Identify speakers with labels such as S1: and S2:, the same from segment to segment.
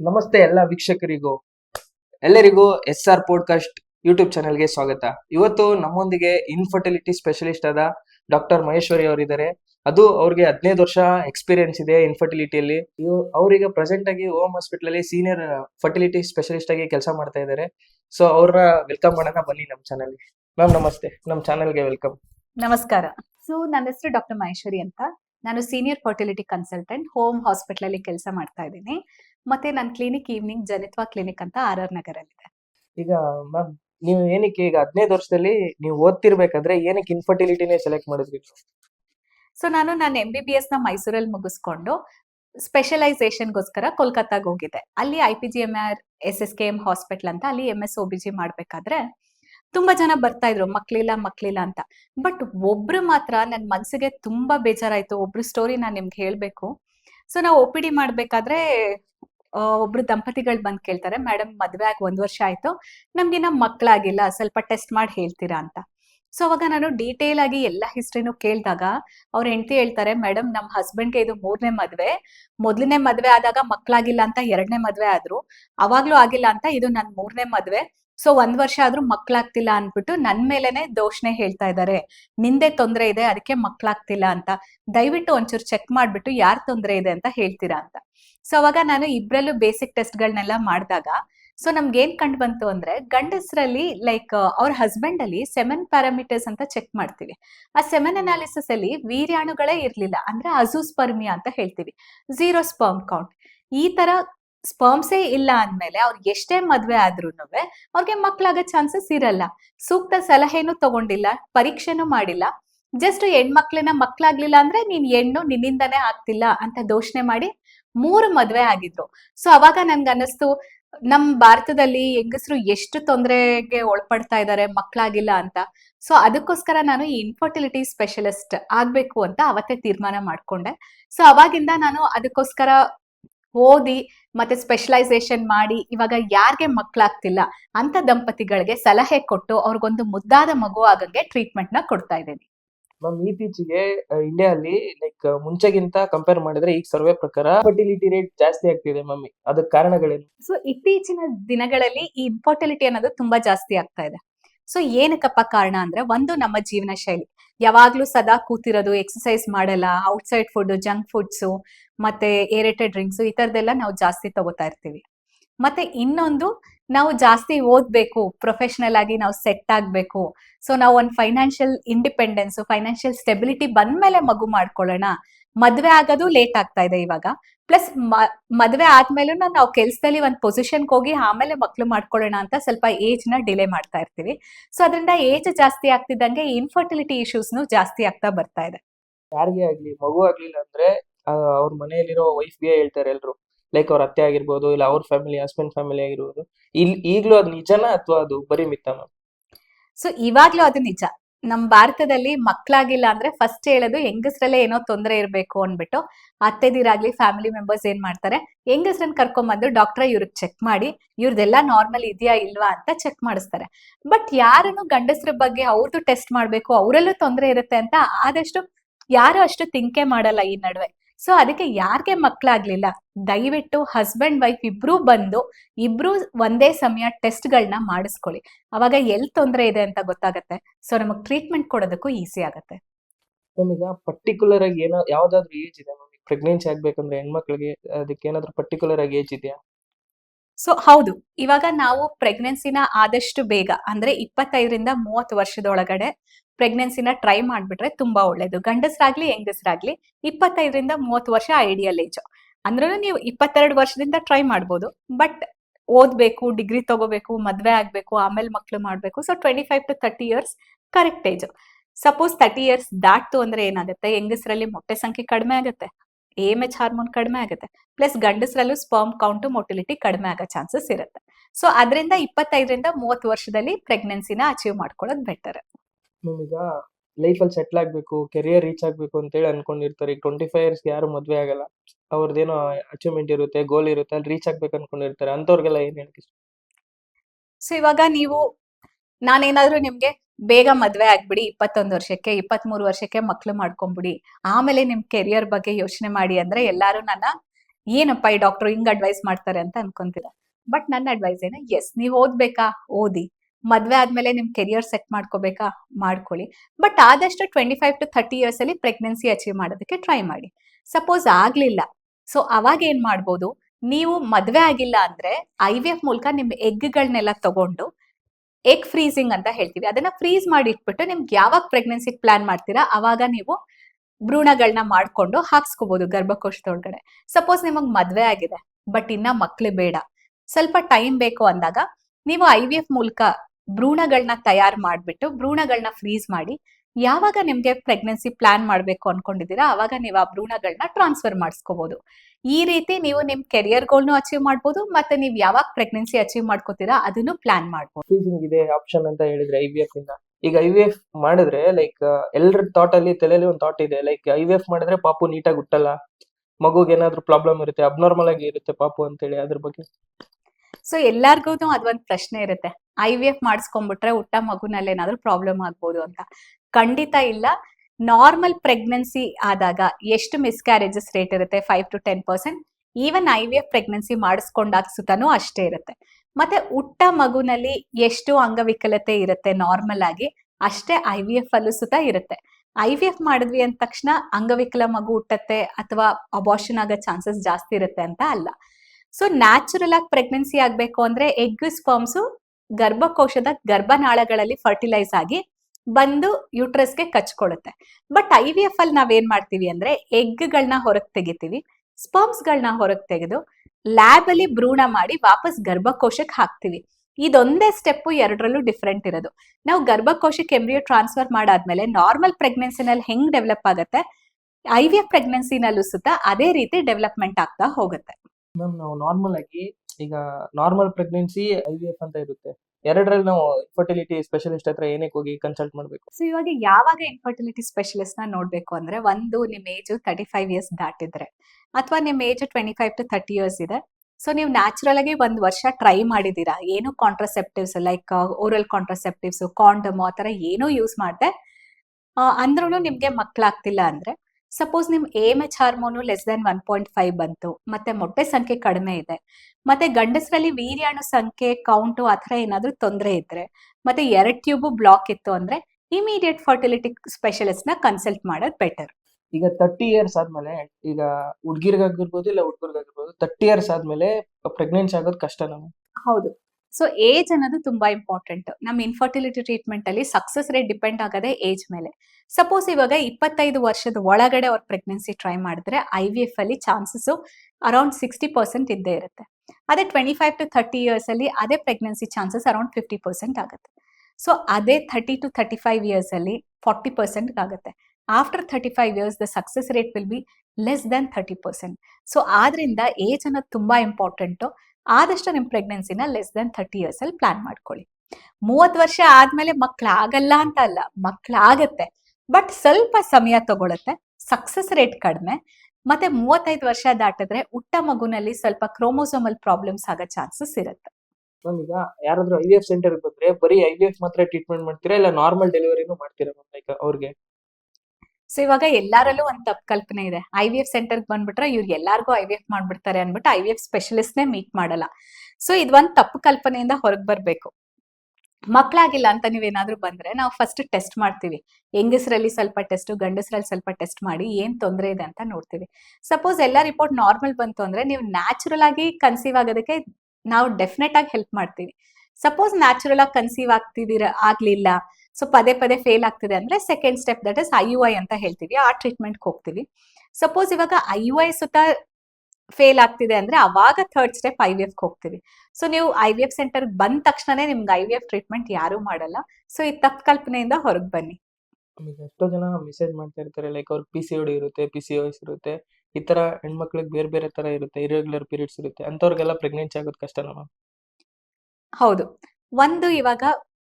S1: ನಮಸ್ತೆ ಎಲ್ಲ ವೀಕ್ಷಕರಿಗೂ. ಎಲ್ಲರಿಗೂ ಎಸ್ ಆರ್ ಪಾಡ್ಕಾಸ್ಟ್ ಯೂಟ್ಯೂಬ್ ಚಾನೆಲ್ಗೆ ಸ್ವಾಗತ. ಇವತ್ತು ನಮ್ಮೊಂದಿಗೆ ಇನ್ಫರ್ಟಿಲಿಟಿ ಸ್ಪೆಷಲಿಸ್ಟ್ ಆದ ಡಾಕ್ಟರ್ ಮಹೇಶ್ವರಿ ಅವರಿದ್ದಾರೆ. ಅದು ಅವ್ರಿಗೆ ಹದಿನೈದು ವರ್ಷ ಎಕ್ಸ್ಪೀರಿಯನ್ಸ್ ಇದೆ ಇನ್ಫರ್ಟಿಲಿಟಿಯಲ್ಲಿ ಅವ್ರೀಗ ಪ್ರೆಸೆಂಟ್ ಆಗಿ ಓಮ್ ಹಾಸ್ಪಿಟಲ್ ಅಲ್ಲಿ ಸೀನಿಯರ್ ಫರ್ಟಿಲಿಟಿ ಸ್ಪೆಷಲಿಸ್ಟ್ ಆಗಿ ಕೆಲಸ ಮಾಡ್ತಾ ಇದ್ದಾರೆ. ಸೊ ಅವ್ರನ್ನ ವೆಲ್ಕಮ್ ಮಾಡೋಣ. ಬನ್ನಿ ನಮ್ಮ ಚಾನಲ್ಗೆ ಮ್ಯಾಮ್ ನಮಸ್ತೆ. ನಮ್ಮ ಚಾನಲ್ಗೆ ವೆಲ್ಕಮ್
S2: ನಮಸ್ಕಾರ. ಸೊ ನನ್ನ ಹೆಸರು ಡಾಕ್ಟರ್ ಮಹೇಶ್ವರಿ ಅಂತ. ನಾನು senior fertility consultant home hospital ಅಲ್ಲಿ ಕೆಲಸ ಮಾಡ್ತಾ ಇದ್ದೀನಿ. ಮತ್ತೆ ನನ್ನ ಕ್ಲಿನಿಕ್ ಈವ್ನಿಂಗ್ ಜನಿತ್ವ ಕ್ಲಿನಿಕ್ ಅಂತ ಆರ್ ಆರ್ ನಗರಲ್ಲಿದೆ.
S1: ಈಗ ಮ್ಯಾಮ್ ನೀವು ಏನಕ್ಕೆ ಈಗ ಹದಿನೈದು ವರ್ಷದಲ್ಲಿ ನೀವು ಓದ್ತಿರ್ಬೇಕಾದ್ರೆ ಏನಕ್ಕೆ ಇನ್ಫರ್ಟಿಲಿಟಿನೇ ಸೆಲೆಕ್ಟ್ ಮಾಡಿದ್ರಿ?
S2: ಸೊ ನಾನು ನಾನು ಎಂ ಬಿ ಬಿ ಎಸ್ನ ಮೈಸೂರಲ್ಲಿ ಮುಗಿಸ್ಕೊಂಡು ಸ್ಪೆಷಲೈಸೇಷನ್ಗೋಸ್ಕರ ಕೋಲ್ಕತ್ತಾಗ ಹೋಗಿದ್ದೆ. ಅಲ್ಲಿ I P G M R S S K M hospital ಅಂತ ಅಲ್ಲಿ M S O B G ಮಾಡ್ಬೇಕಾದ್ರೆ ತುಂಬಾ ಜನ ಬರ್ತಾ ಇದ್ರು ಮಕ್ಳಿಲ್ಲ ಮಕ್ಳಿಲ್ಲ ಅಂತ. ಬಟ್ ಒಬ್ರು ಮಾತ್ರ ನನ್ನ ಮನ್ಸಿಗೆ ತುಂಬಾ ಬೇಜಾರಾಯ್ತು. ಒಬ್ರು ಸ್ಟೋರಿ ನಾನು ನಿಮ್ಗೆ ಹೇಳ್ಬೇಕು. ಸೊ ನಾವು ಒ ಪಿ ಡಿ ಮಾಡ್ಬೇಕಾದ್ರೆ ಒಬ್ರು ದಂಪತಿಗಳು ಬಂದ್ ಕೇಳ್ತಾರೆ, ಮೇಡಮ್ ಮದ್ವೆ ಆಗಿ ಒಂದ್ ವರ್ಷ ಆಯ್ತು ನಮ್ಗಿನ್ನ ಮಕ್ಳಾಗಿಲ್ಲ, ಸ್ವಲ್ಪ ಟೆಸ್ಟ್ ಮಾಡಿ ಹೇಳ್ತೀರಾ ಅಂತ. ಸೊ ಅವಾಗ ನಾನು ಡೀಟೇಲ್ ಆಗಿ ಎಲ್ಲ ಹಿಸ್ಟ್ರಿನೂ ಕೇಳಿದಾಗ ಅವ್ರ ಹೆಂಡತಿ ಹೇಳ್ತಾರೆ ಮೇಡಮ್ ನಮ್ಮ ಹಸ್ಬೆಂಡ್ಗೆ ಇದು ಮೂರನೇ ಮದ್ವೆ. ಮೊದಲನೇ ಮದ್ವೆ ಆದಾಗ ಮಕ್ಕಳಾಗಿಲ್ಲ ಅಂತ ಎರಡನೇ ಮದ್ವೆ ಆದ್ರು. ಅವಾಗ್ಲೂ ಆಗಿಲ್ಲ ಅಂತ ಇದು ನನ್ನ ಮೂರನೇ ಮದ್ವೆ. ಸೊ ಒಂದ್ ವರ್ಷ ಆದ್ರೂ ಮಕ್ಳಾಗ್ತಿಲ್ಲ ಅನ್ಬಿಟ್ಟು ನನ್ ಮೇಲೆನೆ ದೋಷಣೆ ಹೇಳ್ತಾ ಇದ್ದಾರೆ ನಿಂದೆ ತೊಂದ್ರೆ ಇದೆ ಅದಕ್ಕೆ ಮಕ್ಳಾಗ್ತಿಲ್ಲ ಅಂತ. ದಯವಿಟ್ಟು ಒಂಚೂರು ಚೆಕ್ ಮಾಡ್ಬಿಟ್ಟು ಯಾರ್ ತೊಂದ್ರೆ ಇದೆ ಅಂತ ಹೇಳ್ತೀರಾ ಅಂತ. ಸೊ ಅವಾಗ ನಾನು ಇಬ್ರಲ್ಲೂ ಬೇಸಿಕ್ ಟೆಸ್ಟ್ ಗಳನ್ನೆಲ್ಲ ಮಾಡಿದಾಗ ಸೊ ನಮ್ಗೆ ಏನ್ ಕಂಡು ಬಂತು ಅಂದ್ರೆ ಗಂಡಸರಲ್ಲಿ ಲೈಕ್ ಅವ್ರ ಹಸ್ಬೆಂಡ್ ಅಲ್ಲಿ ಸೆಮೆನ್ ಪ್ಯಾರಾಮೀಟರ್ಸ್ ಅಂತ ಚೆಕ್ ಮಾಡ್ತೀವಿ. ಆ ಸೆಮೆನ್ ಅನಾಲಿಸಿಸ್ ಅಲ್ಲಿ ವೀರ್ಯಾಣುಗಳೇ ಇರ್ಲಿಲ್ಲ ಅಂದ್ರೆ ಅಜೂಸ್ಪರ್ಮಿಯಾ ಅಂತ ಹೇಳ್ತೀವಿ. ಝೀರೋ ಸ್ಪರ್ಮ್ ಕೌಂಟ್ ಈ ತರ ಸ್ಪರ್ಮ್ಸೇ ಇಲ್ಲ ಅಂದ್ಮೇಲೆ ಅವ್ರಿಗೆ ಎಷ್ಟೇ ಮದ್ವೆ ಆದ್ರೂ ಅವ್ರಿಗೆ ಮಕ್ಳಾಗೋ ಚಾನ್ಸಸ್ ಇರಲ್ಲ. ಸೂಕ್ತ ಸಲಹೆನೂ ತಗೊಂಡಿಲ್ಲ ಪರೀಕ್ಷೆನೂ ಮಾಡಿಲ್ಲ. ಜಸ್ಟ್ ಹೆಣ್ಮಕ್ಳನ್ನ ಮಕ್ಳಾಗ್ಲಿಲ್ಲ ಅಂದ್ರೆ ನೀನ್ ಹೆಣ್ಣು ನಿನ್ನಿಂದಾನೇ ಆಗ್ತಿಲ್ಲ ಅಂತ ದೋಷಣೆ ಮಾಡಿ ಮೂರು ಮದ್ವೆ ಆಗಿದ್ರು. ಸೊ ಅವಾಗ ನನ್ಗೆ ಅನ್ನಿಸ್ತು ನಮ್ ಭಾರತದಲ್ಲಿ ಹೆಂಗಸರು ಎಷ್ಟು ತೊಂದರೆಗೆ ಒಳಪಡ್ತಾ ಇದ್ದಾರೆ ಮಕ್ಕಳಾಗಿಲ್ಲ ಅಂತ. ಸೊ ಅದಕ್ಕೋಸ್ಕರ ನಾನು ಈ ಇನ್ಫರ್ಟಿಲಿಟಿ ಸ್ಪೆಷಲಿಸ್ಟ್ ಆಗ್ಬೇಕು ಅಂತ ಅವತ್ತೇ ತೀರ್ಮಾನ ಮಾಡ್ಕೊಂಡೆ. ಸೊ ಅವಾಗಿಂದ ನಾನು ಅದಕ್ಕೋಸ್ಕರ ಓದಿ ಮತ್ತೆ ಸ್ಪೆಷಲೈಸೇಷನ್ ಮಾಡಿ ಇವಾಗ ಯಾರಿಗೆ ಮಕ್ಕಳಾಗ್ತಿಲ್ಲ ಅಂತ ದಂಪತಿಗಳಿಗೆ ಸಲಹೆ ಕೊಟ್ಟು ಅವ್ರಿಗೊಂದು ಮುದ್ದಾದ ಮಗು ಆಗಂಗೆ ಟ್ರೀಟ್ಮೆಂಟ್ನ ಕೊಡ್ತಾ ಇದ್ದೀನಿ.
S1: ಮ್ಯಾಮ್ ಇತ್ತೀಚೆಗೆ ಇಂಡಿಯಾ ಅಲ್ಲಿ ಲೈಕ್ ಮುಂಚೆಗಿಂತ ಕಂಪೇರ್ ಮಾಡಿದ್ರೆ ಈಗ ಸರ್ವೆ ಪ್ರಕಾರ ಫರ್ಟಿಲಿಟಿ ರೇಟ್ ಜಾಸ್ತಿ ಆಗ್ತಿದೆ ಮಮ್ಮಿ ಅದಕ್ಕೆ ಕಾರಣಗಳೇನು?
S2: ಸೊ ಇತ್ತೀಚಿನ ದಿನಗಳಲ್ಲಿ ಈ ಇನ್ಫರ್ಟಿಲಿಟಿ ಅನ್ನೋದು ತುಂಬಾ ಜಾಸ್ತಿ ಆಗ್ತಾ ಇದೆ. ಸೊ ಏನಕ್ಕಪ್ಪ ಕಾರಣ ಅಂದ್ರೆ ಒಂದು ನಮ್ಮ ಜೀವನ ಶೈಲಿ. ಯಾವಾಗ್ಲೂ ಸದಾ ಕೂತಿರೋದು ಎಕ್ಸಸೈಸ್ ಮಾಡಲ್ಲ ಔಟ್ಸೈಡ್ ಫುಡ್ ಜಂಕ್ ಫುಡ್ಸ್ ಮತ್ತೆ ಏರೇಟೆಡ್ ಡ್ರಿಂಕ್ಸ್ ಈ ತರದೆಲ್ಲ ನಾವು ಜಾಸ್ತಿ ತಗೋತಾ ಇರ್ತೀವಿ. ಮತ್ತೆ ಇನ್ನೊಂದು ನಾವು ಜಾಸ್ತಿ ಓದ್ಬೇಕು ಪ್ರೊಫೆಷನಲ್ ಆಗಿ ನಾವು ಸೆಟ್ ಆಗ್ಬೇಕು. ಸೊ ನಾವು ಒಂದು ಫೈನಾನ್ಷಿಯಲ್ ಇಂಡಿಪೆಂಡೆನ್ಸ್ ಫೈನಾನ್ಷಿಯಲ್ ಸ್ಟೆಬಿಲಿಟಿ ಬಂದ್ಮೇಲೆ ಮಗು ಮಾಡ್ಕೊಳ್ಳೋಣ. ಮದ್ವೆ ಆಗೋದು ಲೇಟ್ ಆಗ್ತಾ ಇದೆ ಇವಾಗ. ಪ್ಲಸ್ ಮದ್ವೆ ಆದ್ಮೇಲೂ ನಾವು ಕೆಲ್ಸದಲ್ಲಿ ಒಂದು ಪೊಸಿಷನ್ಗೆ ಹೋಗಿ ಆಮೇಲೆ ಮಕ್ಳು ಮಾಡ್ಕೊಳ್ಳೋಣ ಅಂತ ಸ್ವಲ್ಪ ಏಜ್ನ ಡಿಲೇ ಮಾಡ್ತಾ ಇರ್ತೀವಿ. ಸೊ ಅದರಿಂದ ಏಜ್ ಜಾಸ್ತಿ ಆಗ್ತಿದ್ದಂಗೆ ಇನ್ಫರ್ಟಿಲಿಟಿ ಇಶ್ಯೂಸ್ನು ಜಾಸ್ತಿ ಆಗ್ತಾ ಬರ್ತಾ ಇದೆ.
S1: ಯಾರಿಗೆ ಆಗ್ಲಿ, ಮಗು ಆಗ್ಲಿಲ್ಲ ಅಂದ್ರೆ ಅವ್ರ ಮನೆಯಲ್ಲಿರೋ ವೈಫ್ಗೆ ಹೇಳ್ತಾರೆ ಎಲ್ರು. ಲೈಕ್ ಅವ್ರ ಅತ್ತೆ ಆಗಿರ್ಬೋದು, ಇಲ್ಲ ಅವ್ರ ಫ್ಯಾಮಿಲಿ ಹಸ್ಬೆಂಡ್ ಫ್ಯಾಮಿಲಿ ಆಗಿರ್ಬೋದು ಈಗ್ಲೂ ಅದು ನಿಜನಾ ಅಥವಾ ಅದು ಬರೀ ಮಿತ್ತ
S2: ಸೊ ಇವಾಗ್ಲೂ ಅದು ನಿಜ. ನಮ್ ಭಾರತದಲ್ಲಿ ಮಕ್ಳಾಗಿಲ್ಲ ಅಂದ್ರೆ ಫಸ್ಟ್ ಹೇಳೋದು ಹೆಂಗಸ್ರಲ್ಲೇ ಏನೋ ತೊಂದರೆ ಇರಬೇಕು ಅಂದ್ಬಿಟ್ಟು ಅತ್ತೆದಿರಾಗ್ಲಿ ಫ್ಯಾಮಿಲಿ ಮೆಂಬರ್ಸ್ ಏನ್ ಮಾಡ್ತಾರೆ? ಹೆಂಗಸ್ರನ್ನ ಕರ್ಕೊಂಬಂದು ಡಾಕ್ಟರ್ ಇವ್ರಿಗೆ ಚೆಕ್ ಮಾಡಿ, ಇವ್ರದೆಲ್ಲ ನಾರ್ಮಲ್ ಇದೆಯಾ ಇಲ್ವಾ ಅಂತ ಚೆಕ್ ಮಾಡಿಸ್ತಾರೆ. ಬಟ್ ಯಾರನ್ನು ಗಂಡಸ್ರ ಬಗ್ಗೆ ಅವ್ರದ್ದು ಟೆಸ್ಟ್ ಮಾಡ್ಬೇಕು, ಅವರಲ್ಲೂ ತೊಂದರೆ ಇರುತ್ತೆ ಅಂತ ಆದಷ್ಟು ಯಾರು ಅಷ್ಟು ತಿಂಕೆ ಮಾಡಲ್ಲ ಈ ನಡುವೆ. ಸೊ ಅದಕ್ಕೆ ಯಾರಿಗೆ ಮಕ್ಕಳಾಗ್ಲಿಲ್ಲ ದಯವಿಟ್ಟು ಹಸ್ಬೆಂಡ್ ವೈಫ್ ಇಬ್ರು ಬಂದು, ಇಬ್ರು ಒಂದೇ ಸಮಯ ಟೆಸ್ಟ್ಗಳನ್ನ ಮಾಡಿಸ್ಕೊಳ್ಳಿ. ಅವಾಗ ಎಲ್ ತೊಂದರೆ ಇದೆ ಅಂತ ಗೊತ್ತಾಗತ್ತೆ. ಸೊ ನಮಗ್ ಟ್ರೀಟ್ಮೆಂಟ್ ಕೊಡೋದಕ್ಕೂ ಈಸಿ ಆಗತ್ತೆ.
S1: ಈಗ ಪರ್ಟಿಕ್ಯುಲರ್ ಆಗಿ ಏನೋ ಯಾವ್ದಾದ್ರು ಏಜ್ ಇದೆ. ಪ್ರೆಗ್ನೆನ್ಸಿ ಆಗ್ಬೇಕಂದ್ರೆ ಹೆಣ್ಮಕ್ಳಿಗೆ ಅದಕ್ಕೆ ಏನಾದ್ರು ಪರ್ಟಿಕ್ಯುಲರ್ ಆಗಿ ಏಜ್ ಇದೆಯಾ?
S2: ಸೊ ಹೌದು. ಇವಾಗ ನಾವು ಪ್ರೆಗ್ನೆನ್ಸಿನ ಆದಷ್ಟು ಬೇಗ, ಅಂದ್ರೆ ಇಪ್ಪತ್ತೈದರಿಂದ ಮೂವತ್ತು ವರ್ಷದೊಳಗಡೆ ಪ್ರೆಗ್ನೆನ್ಸಿನ ಟ್ರೈ ಮಾಡ್ಬಿಟ್ರೆ ತುಂಬಾ ಒಳ್ಳೇದು. ಗಂಡಸರಾಗ್ಲಿ, ಹೆಂಗಸರಾಗ್ಲಿ ಇಪ್ಪತ್ತೈದರಿಂದ ಮೂವತ್ತು ವರ್ಷ ಐಡಿಯಲ್ ಏಜ್ ಅಂದ್ರೂ ನೀವು ಇಪ್ಪತ್ತೆರಡು ವರ್ಷದಿಂದ ಟ್ರೈ ಮಾಡ್ಬೋದು. ಬಟ್ ಓದ್ಬೇಕು ಡಿಗ್ರಿ ತಗೋಬೇಕು, ಮದ್ವೆ ಆಗ್ಬೇಕು, ಆಮೇಲೆ ಮಕ್ಳು ಮಾಡ್ಬೇಕು. So twenty five to thirty years correct age suppose thirty years ದಾಟ್ತು ಅಂದ್ರೆ ಏನಾಗುತ್ತೆ? ಹೆಂಗಸರಲ್ಲಿ ಮೊಟ್ಟೆ ಸಂಖ್ಯೆ ಕಡಿಮೆ ಆಗುತ್ತೆ. ಎಂ ಎಚ್ ಹಾರ್ಮೋನ್ ಕಡಿಮೆ ಆಗುತ್ತೆ. ಪ್ಲಸ್ ಗಂಡಸರಲ್ಲೂ ಸ್ಪರ್ಮ್ ಕೌಂಟು ಮೊಟಿಲಿಟಿ ಕಡಿಮೆ ಆಗೋ ಚಾನ್ಸಸ್ ಇರುತ್ತೆ. ಸೊ ಅದರಿಂದ ಇಪ್ಪತ್ತೈದರಿಂದ ಮೂವತ್ತು ವರ್ಷದಲ್ಲಿ ಪ್ರೆಗ್ನೆನ್ಸಿನ ಅಚೀವ್ ಮಾಡ್ಕೊಳ್ಳೋದು ಬೆಟರ್
S1: ಈಗ ಲೈಫಲ್ಲಿ ಸೆಟ್ಲ್ ಆಗಬೇಕು ಕೆರಿಯರ್ ರೀಚ್ ಆಗಬೇಕು ಅಂತೇಳಿ ಅನ್ಕೊಂಡಿರ್ತಾರೆ. ಈಗ ಟ್ವೆಂಟಿ ಫೈವ್ ಇಯರ್ಸ್ಗೆ ಯಾರು ಮದುವೆ ಆಗಲ್ಲ. ಅವ್ರದ್ದೇನೋ ಅಚೀವ್ಮೆಂಟ್ ಇರುತ್ತೆ ಗೋಲ್ ಇರುತ್ತೆ ಅಲ್ಲಿ ರೀಚ್ ಆಗ್ಬೇಕು ಅನ್ಕೊಂಡಿರ್ತಾರೆ. ಅಂಥವ್ರಿಗೆಲ್ಲ ಏನು ಹೇಳಕ್ಕೆ
S2: ಸೊ ಇವಾಗ ನೀವು ನಾನೇನಾದರೂ ನಿಮ್ಗೆ ಬೇಗ ಮದ್ವೆ ಆಗ್ಬಿಡಿ, ಇಪ್ಪತ್ತೊಂದು ವರ್ಷಕ್ಕೆ, ಇಪ್ಪತ್ಮೂರು ವರ್ಷಕ್ಕೆ ಮಕ್ಳು ಮಾಡ್ಕೊಂಬಿಡಿ. ಆಮೇಲೆ ನಿಮ್ ಕೆರಿಯರ್ ಬಗ್ಗೆ ಯೋಚನೆ ಮಾಡಿ ಅಂದ್ರೆ ಎಲ್ಲಾರು ನನ್ನ, ಏನಪ್ಪ ಈ ಡಾಕ್ಟರ್ ಹಿಂಗ್ ಅಡ್ವೈಸ್ ಮಾಡ್ತಾರೆ ಅಂತ ಅನ್ಕೊಂತೀರ ಬಟ್ ನನ್ನ ಅಡ್ವೈಸ್ ಏನು ಎಸ್ ನೀವ್ ಓದ್ಬೇಕಾ? ಓದಿ. ಮದ್ವೆ ಆದ್ಮೇಲೆ ನಿಮ್ ಕೆರಿಯರ್ ಸೆಟ್ ಮಾಡ್ಕೋಬೇಕಾ? ಮಾಡ್ಕೊಳ್ಳಿ. ಬಟ್ ಆದಷ್ಟು twenty five to thirty years ಅಲ್ಲಿ ಪ್ರೆಗ್ನೆನ್ಸಿ ಅಚೀವ್ ಮಾಡೋದಕ್ಕೆ ಟ್ರೈ ಮಾಡಿ. ಸಪೋಸ್ ಆಗ್ಲಿಲ್ಲ. ಸೊ ಅವಾಗ ಏನ್ ಮಾಡ್ಬೋದು? ನೀವು ಮದ್ವೆ ಆಗಿಲ್ಲ ಅಂದ್ರೆ ಐ ವಿ ಎಫ್ ಮೂಲಕ ನಿಮ್ ಎಗ್ಗಳನ್ನೆಲ್ಲ ತಗೊಂಡು ಎಗ್ ಫ್ರೀಸಿಂಗ್ ಅಂತ ಹೇಳ್ತೀವಿ. ಅದನ್ನ ಫ್ರೀಸ್ ಮಾಡಿ ಇಟ್ಬಿಟ್ಟು ನಿಮ್ಗೆ ಯಾವಾಗ ಪ್ರೆಗ್ನೆನ್ಸಿ ಪ್ಲಾನ್ ಮಾಡ್ತೀರಾ, ಅವಾಗ ನೀವು ಭ್ರೂಣಗಳನ್ನ ಮಾಡ್ಕೊಂಡು ಹಾಕ್ಸ್ಕೋಬಹುದು ಗರ್ಭಕೋಶದೊಳಗಡೆ. ಸಪೋಸ್ ನಿಮಗ್ ಮದ್ವೆ ಆಗಿದೆ ಬಟ್ ಇನ್ನ ಮಕ್ಳು ಬೇಡ. ಸ್ವಲ್ಪ ಟೈಮ್ ಬೇಕು ಅಂದಾಗ, ನೀವು ಐ ವಿ ಎಫ್ ಮೂಲಕ ಭ್ರೂಣಗಳನ್ನ ತಯಾರು ಮಾಡ್ಬಿಟ್ಟು ಭ್ರೂಣಗಳನ್ನ ಫ್ರೀಸ್ ಮಾಡಿ ಯಾವಾಗ ನಿಮ್ಗೆ ಪ್ರೆಗ್ನೆನ್ಸಿ ಪ್ಲಾನ್ ಮಾಡ್ಬೇಕು ಅನ್ಕೊಂಡಿದ್ದೀರಾ? ಅವಾಗ ನೀವು ಆ ಭ್ರೂಣಗಳನ್ನ ಟ್ರಾನ್ಸ್ಫರ್ ಮಾಡಿಸ್ಕೋಬಹುದು ಈ ರೀತಿ ನೀವು ನಿಮ್ ಕೆರಿಯರ್ ಗೋಲ್ನು ಅಚೀವ್ ಮಾಡಬಹುದು ಮತ್ತೆ ನೀವು ಯಾವಾಗ ಪ್ರೆಗ್ನೆನ್ಸಿ ಅಚೀವ್ ಮಾಡ್ಕೋತೀರಾ ಅದನ್ನು ಪ್ಲಾನ್ ಮಾಡ್ಬೋದು.
S1: ಫೀಸಿಂಗ್ ಇದೆ ಆಪ್ಷನ್ ಅಂತ ಹೇಳಿದ್ರೆ ಐ ವಿ ಎಫ್ ಇಂದ. ಈಗ ಐ ವಿ ಎಫ್ ಮಾಡಿದ್ರೆ ಲೈಕ್ ಎಲ್ಲರ ಥಾಟ್ ಅಲ್ಲಿ ತಲೆಯಲ್ಲಿ ಒಂದು ಥಾಟ್ ಇದೆ ಲೈಕ್ ಐ ವಿ ಎಫ್ ಮಾಡಿದ್ರೆ ಪಾಪು ನೀಟಾಗಿ ಹುಟ್ಟಲ್ಲ. ಮಗುಗೆ ಏನಾದ್ರೂ ಪ್ರಾಬ್ಲಮ್ ಇರುತ್ತೆ ಅಬ್ನಾರ್ಮಲ್ ಆಗಿ ಇರುತ್ತೆ ಪಾಪು ಅಂತೇಳಿ ಅದ್ರ ಬಗ್ಗೆ.
S2: ಸೊ ಎಲ್ಲಾರ್ಗು ಅದೊಂದು ಪ್ರಶ್ನೆ ಇರುತ್ತೆ. ಐ ವಿ ಎಫ್ ಮಾಡಿಸ್ಕೊಂಡ್ಬಿಟ್ರೆ ಹುಟ್ಟ ಮಗುನಲ್ಲಿ ಏನಾದ್ರೂ ಪ್ರಾಬ್ಲಮ್ ಆಗ್ಬೋದು ಅಂತ. ಖಂಡಿತ ಇಲ್ಲ. ನಾರ್ಮಲ್ ಪ್ರೆಗ್ನೆನ್ಸಿ ಆದಾಗ ಎಷ್ಟು ಮಿಸ್ಕ್ಯಾರೇಜಸ್ ರೇಟ್ ಇರುತ್ತೆ? Five to ten percent even I V F pregnancy ಮಾಡಿಸ್ಕೊಂಡಾಗ ಸುತನೂ ಅಷ್ಟೇ ಇರುತ್ತೆ. ಮತ್ತೆ ಹುಟ್ಟ ಮಗುನಲ್ಲಿ ಎಷ್ಟು ಅಂಗವಿಕಲತೆ ಇರುತ್ತೆ ನಾರ್ಮಲ್ ಆಗಿ ಅಷ್ಟೇ ಐ ವಿ ಎಫ್ ಅಲ್ಲೂ ಸುತ ಇರುತ್ತೆ. ಐ ವಿ ಎಫ್ ಮಾಡಿದ್ವಿ ಅಂದ ತಕ್ಷಣ ಅಂಗವಿಕಲ ಮಗು ಹುಟ್ಟತ್ತೆ ಅಥವಾ ಅಬಾರ್ಷನ್ ಆಗೋ ಚಾನ್ಸಸ್ ಜಾಸ್ತಿ ಇರುತ್ತೆ ಅಂತ ಅಲ್ಲ. ಸೊ ನ್ಯಾಚುರಲ್ ಆಗಿ ಪ್ರೆಗ್ನೆನ್ಸಿ ಆಗ್ಬೇಕು ಅಂದ್ರೆ ಎಗ್ ಸ್ಪರ್ಮ್ಸು ಗರ್ಭಕೋಶದ ಗರ್ಭನಾಳಗಳಲ್ಲಿ ಫರ್ಟಿಲೈಸ್ ಆಗಿ ಬಂದು ಯೂಟ್ರಸ್ಗೆ ಕಚ್ಕೊಳ್ಳುತ್ತೆ ಬಟ್ ಐ ವಿ ಎಫ್ ಅಲ್ಲಿ ನಾವೇನ್ ಮಾಡ್ತೀವಿ ಅಂದ್ರೆ ಎಗ್ಗಳನ್ನ ಹೊರಗೆ ತೆಗಿತೀವಿ ಸ್ಪರ್ಮ್ಸ್ಗಳನ್ನ ಹೊರಗೆ ತೆಗೆದು ಲ್ಯಾಬ್ ಅಲ್ಲಿ ಭ್ರೂಣ ಮಾಡಿ ವಾಪಸ್ ಗರ್ಭಕೋಶಕ್ಕೆ ಹಾಕ್ತಿವಿ. ಇದೊಂದೇ ಸ್ಟೆಪ್ ಎರಡರಲ್ಲೂ ಡಿಫ್ರೆಂಟ್ ಇರೋದು. ನಾವು ಗರ್ಭಕೋಶಕ್ಕೆ ಎಂಬ್ರಿಯೋ ಟ್ರಾನ್ಸ್ಫರ್ ಮಾಡಾದ್ಮೇಲೆ ನಾರ್ಮಲ್ ಪ್ರೆಗ್ನೆನ್ಸಿನಲ್ಲಿ ಹೆಂಗ್ ಡೆವಲಪ್ ಆಗುತ್ತೆ ಐ ವಿ ಎಫ್ ಪ್ರೆಗ್ನೆನ್ಸಿನಲ್ಲೂ ಸುತ್ತ ಅದೇ ರೀತಿ ಡೆವಲಪ್ಮೆಂಟ್ ಆಗ್ತಾ ಹೋಗುತ್ತೆ.
S1: ಮ್ಯಾಮ್ ನಾವು ನಾರ್ಮಲ್ ಆಗಿ ಈಗ normal pregnancy I V F ಅಂತ ಇರುತ್ತೆ. ಎರಡರಲ್ಲಿ ನಾವು ಇನ್ಫರ್ಟಿಲಿಟಿ ಸ್ಪೆಷಲಿಸ್ಟ್ ಹತ್ರ ಏನಕ್ಕೆ ಹೋಗಿ ಕನ್ಸಲ್ಟ್ ಮಾಡಬೇಕು.
S2: ಸೊ ಇವಾಗ ಯಾವಾಗ ಇನ್ಫರ್ಟಿಲಿಟಿ ಸ್ಪೆಷಲಿಸ್ಟ್ನ ನೋಡ್ಬೇಕು ಅಂದ್ರೆ ಒಂದು ನಿಮ್ ಏಜ್ ತರ್ಟಿ ಫೈವ್ ಇಯರ್ಸ್ ದಾಟಿದ್ರೆ ಅಥವಾ ನಿಮ್ age twenty five to thirty years ಇದೆ. ಸೊ ನೀವು ನ್ಯಾಚುರಲ್ ಆಗಿ ಒಂದು ವರ್ಷ ಟ್ರೈ ಮಾಡಿದೀರಾ ಏನು contraceptives like oral contraceptives condom ಆ ತರ ಏನೂ ಯೂಸ್ ಮಾಡಿದೆ ಅಂದ್ರೂ ನಿಮ್ಗೆ ಮಕ್ಳಾಗ್ತಿಲ್ಲ ಅಂದ್ರೆ ಸಪೋಸ್ ನಿಮ್ M H hormone less than one point five ಬಂತು ಮತ್ತೆ ಮೊಟ್ಟೆ ಸಂಖ್ಯೆ ಕಡಿಮೆ ಇದೆ ಮತ್ತೆ ಗಂಡಸರಲ್ಲಿ ವೀರ್ಯಾಣು ಸಂಖ್ಯೆ ಕೌಂಟು ಆ ಥರ ಏನಾದ್ರೂ ತೊಂದರೆ ಇದ್ರೆ ಮತ್ತೆ ಎರಡ್ ಟ್ಯೂಬ್ ಬ್ಲಾಕ್ ಇತ್ತು ಅಂದ್ರೆ ಇಮಿಡಿಯೇಟ್ ಫರ್ಟಿಲಿಟಿ ಸ್ಪೆಷಲಿಸ್ಟ್ನ ಕನ್ಸಲ್ಟ್ ಮಾಡೋದು ಬೆಟರ್
S1: ಈಗ ತರ್ಟಿ ಇಯರ್ಸ್ ಆದ್ಮೇಲೆ ಈಗ ಹುಡ್ಗಿರ್ಗಾಗಿರ್ಬೋದು ಇಲ್ಲ ಹುಡ್ಗರ್ಗಾಗಿರ್ಬೋದು ತರ್ಟಿ ಇಯರ್ಸ್ ಆದ್ಮೇಲೆ ಪ್ರೆಗ್ನೆನ್ಸಿ ಆಗೋದು ಕಷ್ಟ ನಾವು
S2: ಹೌದು. ಸೊ ಏಜ್ ಅನ್ನೋದು ತುಂಬಾ ಇಂಪಾರ್ಟೆಂಟ್ ನಮ್ಮ ಇನ್ಫರ್ಟಿಲಿಟಿ ಟ್ರೀಟ್ಮೆಂಟ್ ಅಲ್ಲಿ ಸಕ್ಸಸ್ ರೇಟ್ ಡಿಪೆಂಡ್ ಆಗದೆ ಏಜ್ ಮೇಲೆ. ಸಪೋಸ್ ಇವಾಗ ಇಪ್ಪತ್ತೈದು ವರ್ಷದ ಒಳಗಡೆ ಅವ್ರ ಪ್ರೆಗ್ನೆನ್ಸಿ ಟ್ರೈ ಮಾಡಿದ್ರೆ ಐ ವಿ ಎಫ್ ಅಲ್ಲಿ ಚಾನ್ಸಸ್ ಅರೌಂಡ್ ಸಿಕ್ಸ್ಟಿ ಪರ್ಸೆಂಟ್ ಇದ್ದೇ ಇರುತ್ತೆ. ಅದೇ twenty five to thirty years ಅಲ್ಲಿ ಅದೇ pregnancy chances around fifty percent ಆಗುತ್ತೆ. ಸೊ ಅದೇ thirty to thirty five years ಅಲ್ಲಿ ಫಾರ್ಟಿ ಪರ್ಸೆಂಟ್ ಆಗುತ್ತೆ. After thirty five years the success rate will be less than thirty percent so ಆದ್ರಿಂದ age ಅನ್ನೋದು ತುಂಬಾ important ಆದಷ್ಟು ನಿಮ್ಮ ಪ್ರೆಗ್ನೆನ್ಸಿನ ಲೆಸ್ ದೆನ್ ಥರ್ಟಿ ಇಯರ್ಸ್ ಅಲ್ಲಿ ಪ್ಲಾನ್ ಮಾಡ್ಕೊಳ್ಳಿ. ಮೂವತ್ತು ವರ್ಷ ಆದ್ಮೇಲೆ ಮಕ್ಕಳಾಗಲ್ಲ ಅಂತ ಅಲ್ಲ ಮಕ್ಕಳಾಗತ್ತೆ ಬಟ್ ಸ್ವಲ್ಪ ಸಮಯ ತಗೊಳುತ್ತೆ ಸಕ್ಸಸ್ ರೇಟ್ ಕಡಿಮೆ. ಮತ್ತೆ ಮೂವತ್ತೈದು ವರ್ಷ ದಾಟಿದ್ರೆ ಹುಟ್ಟ ಮಗುನಲ್ಲಿ ಸ್ವಲ್ಪ ಕ್ರೋಮೋಸೋಮಲ್ ಪ್ರಾಬ್ಲಮ್ಸ್ ಆಗೋ ಚಾನ್ಸಸ್ ಇರುತ್ತೆ.
S1: ಮ್ಯಾಮ್ ಈಗ ಯಾರಾದ್ರೂ ಐ ವಿ ಎಫ್ ಸೆಂಟರ್ ಬಂದ್ರೆ ಬರೀ ಐ ವಿ ಎಫ್ ಮಾತ್ರ ಟ್ರೀಟ್ಮೆಂಟ್ ಮಾಡ್ತೀರಾ ಇಲ್ಲ ನಾರ್ಮಲ್ ಡೆಲಿವರಿನೂ ಮಾಡ್ತೀರಾ ಮ್ಯಾಮ್ ಲೈಕ್ ಅವ್ರಿಗೆ?
S2: ಸೊ ಇವಾಗ ಎಲ್ಲಾರಲ್ಲೂ ಒಂದ್ ತಪ್ಪು ಕಲ್ಪನೆ ಇದೆ. ಐ ವಿ ಎಫ್ ಸೆಂಟರ್ಗೆ ಬಂದ್ಬಿಟ್ರೆ ಇವ್ರಿಗೆ ಎಲ್ಲಾರ್ಗೂ ಐ ವಿ ಎಫ್ ಮಾಡ್ಬಿಡ್ತಾರೆ ಅನ್ಬಿಟ್ಟು ಐ ವಿ ಎಫ್ ಸ್ಪೆಷಲಿಸ್ಟ್ನೇ ಮೀಟ್ ಮಾಡಲ್ಲ. ಸೊ ಇದೊಂದ್ ತಪ್ಪು ಕಲ್ಪನೆಯಿಂದ ಹೊರಗೆ ಬರ್ಬೇಕು. ಮಕ್ಳಾಗಿಲ್ಲ ಅಂತ ನೀವೇನಾದ್ರೂ ಬಂದ್ರೆ ನಾವು ಫಸ್ಟ್ ಟೆಸ್ಟ್ ಮಾಡ್ತೀವಿ. ಹೆಂಗಸರಲ್ಲಿ ಸ್ವಲ್ಪ ಟೆಸ್ಟ್ ಗಂಡಸರಲ್ಲಿ ಸ್ವಲ್ಪ ಟೆಸ್ಟ್ ಮಾಡಿ ಏನ್ ತೊಂದರೆ ಇದೆ ಅಂತ ನೋಡ್ತೀವಿ. ಸಪೋಸ್ ಎಲ್ಲ ರಿಪೋರ್ಟ್ ನಾರ್ಮಲ್ ಬಂತು ಅಂದ್ರೆ ನೀವು ನ್ಯಾಚುರಲ್ ಆಗಿ ಕನ್ಸೀವ್ ಆಗೋದಕ್ಕೆ ನಾವು ಡೆಫಿನೆಟ್ ಆಗಿ ಹೆಲ್ಪ್ ಮಾಡ್ತೀವಿ. ಸಪೋಸ್ ನ್ಯಾಚುರಲ್ ಆಗಿ ಕನ್ಸೀವ್ ಆಗ್ತಿದ್ದೀರ ಆಗ್ಲಿಲ್ಲ. ಸೊ ಪದೇ ಪದೇ ಫೇಲ್ ಆಗ್ತಿದೆ ಅಂದ್ರೆ second step that is I U I ಅಂತ ಹೇಳ್ತೀವಿ ಆ ಟ್ರೀಟ್ಮೆಂಟ್ ಹೋಗ್ತೀವಿ. ಸಪೋಸ್ ಇವಾಗ ಐ ಯು ಐ ಸುತ್ತ ಫೇಲ್ ಆಗ್ತಿದೆ ಅಂದ್ರೆ ಅವಾಗ third step I V F ಹೋಗ್ತೀವಿ. ಸೊ ನೀವು ಐ ವಿ ಎಫ್ ಸೆಂಟರ್ ಬಂದ ತಕ್ಷಣನೇ ನಿಮ್ಗೆ ಐ ವಿ ಎಫ್ ಟ್ರೀಟ್ಮೆಂಟ್ ಯಾರು ಮಾಡಲ್ಲ. ಸೊ ಈ ತಪ್ಪು ಕಲ್ಪನೆಯಿಂದ ಹೊರಗೆ ಬನ್ನಿ.
S1: ಎಷ್ಟೋ ಜನ ಮೆಸೇಜ್ ಮಾಡ್ತಾ ಇರ್ತಾರೆ ಲೈಕ್ ಅವ್ರಿಗೆ ಪಿ ಸಿ ಡಿ ಇರುತ್ತೆ ಪಿ ಸಿ ಎಸ್ ಇರುತ್ತೆ ಈ ತರ ಹೆಣ್ಮಕ್ಳಿಗೆ ಬೇರೆ ಬೇರೆ ತರ ಇರುತ್ತೆ ಇರೆಗ್ಯುಲರ್ ಪೀರಿಯಡ್ಸ್ ಇರುತ್ತೆ ಅಂತವ್ರಿಗೆಲ್ಲ ಪ್ರೆಗ್ನೆನ್ಸಿ ಆಗೋದು ಕಷ್ಟನಾ ಮ್ಯಾಮ್
S2: ಹೌದು. ಒಂದು ಇವಾಗ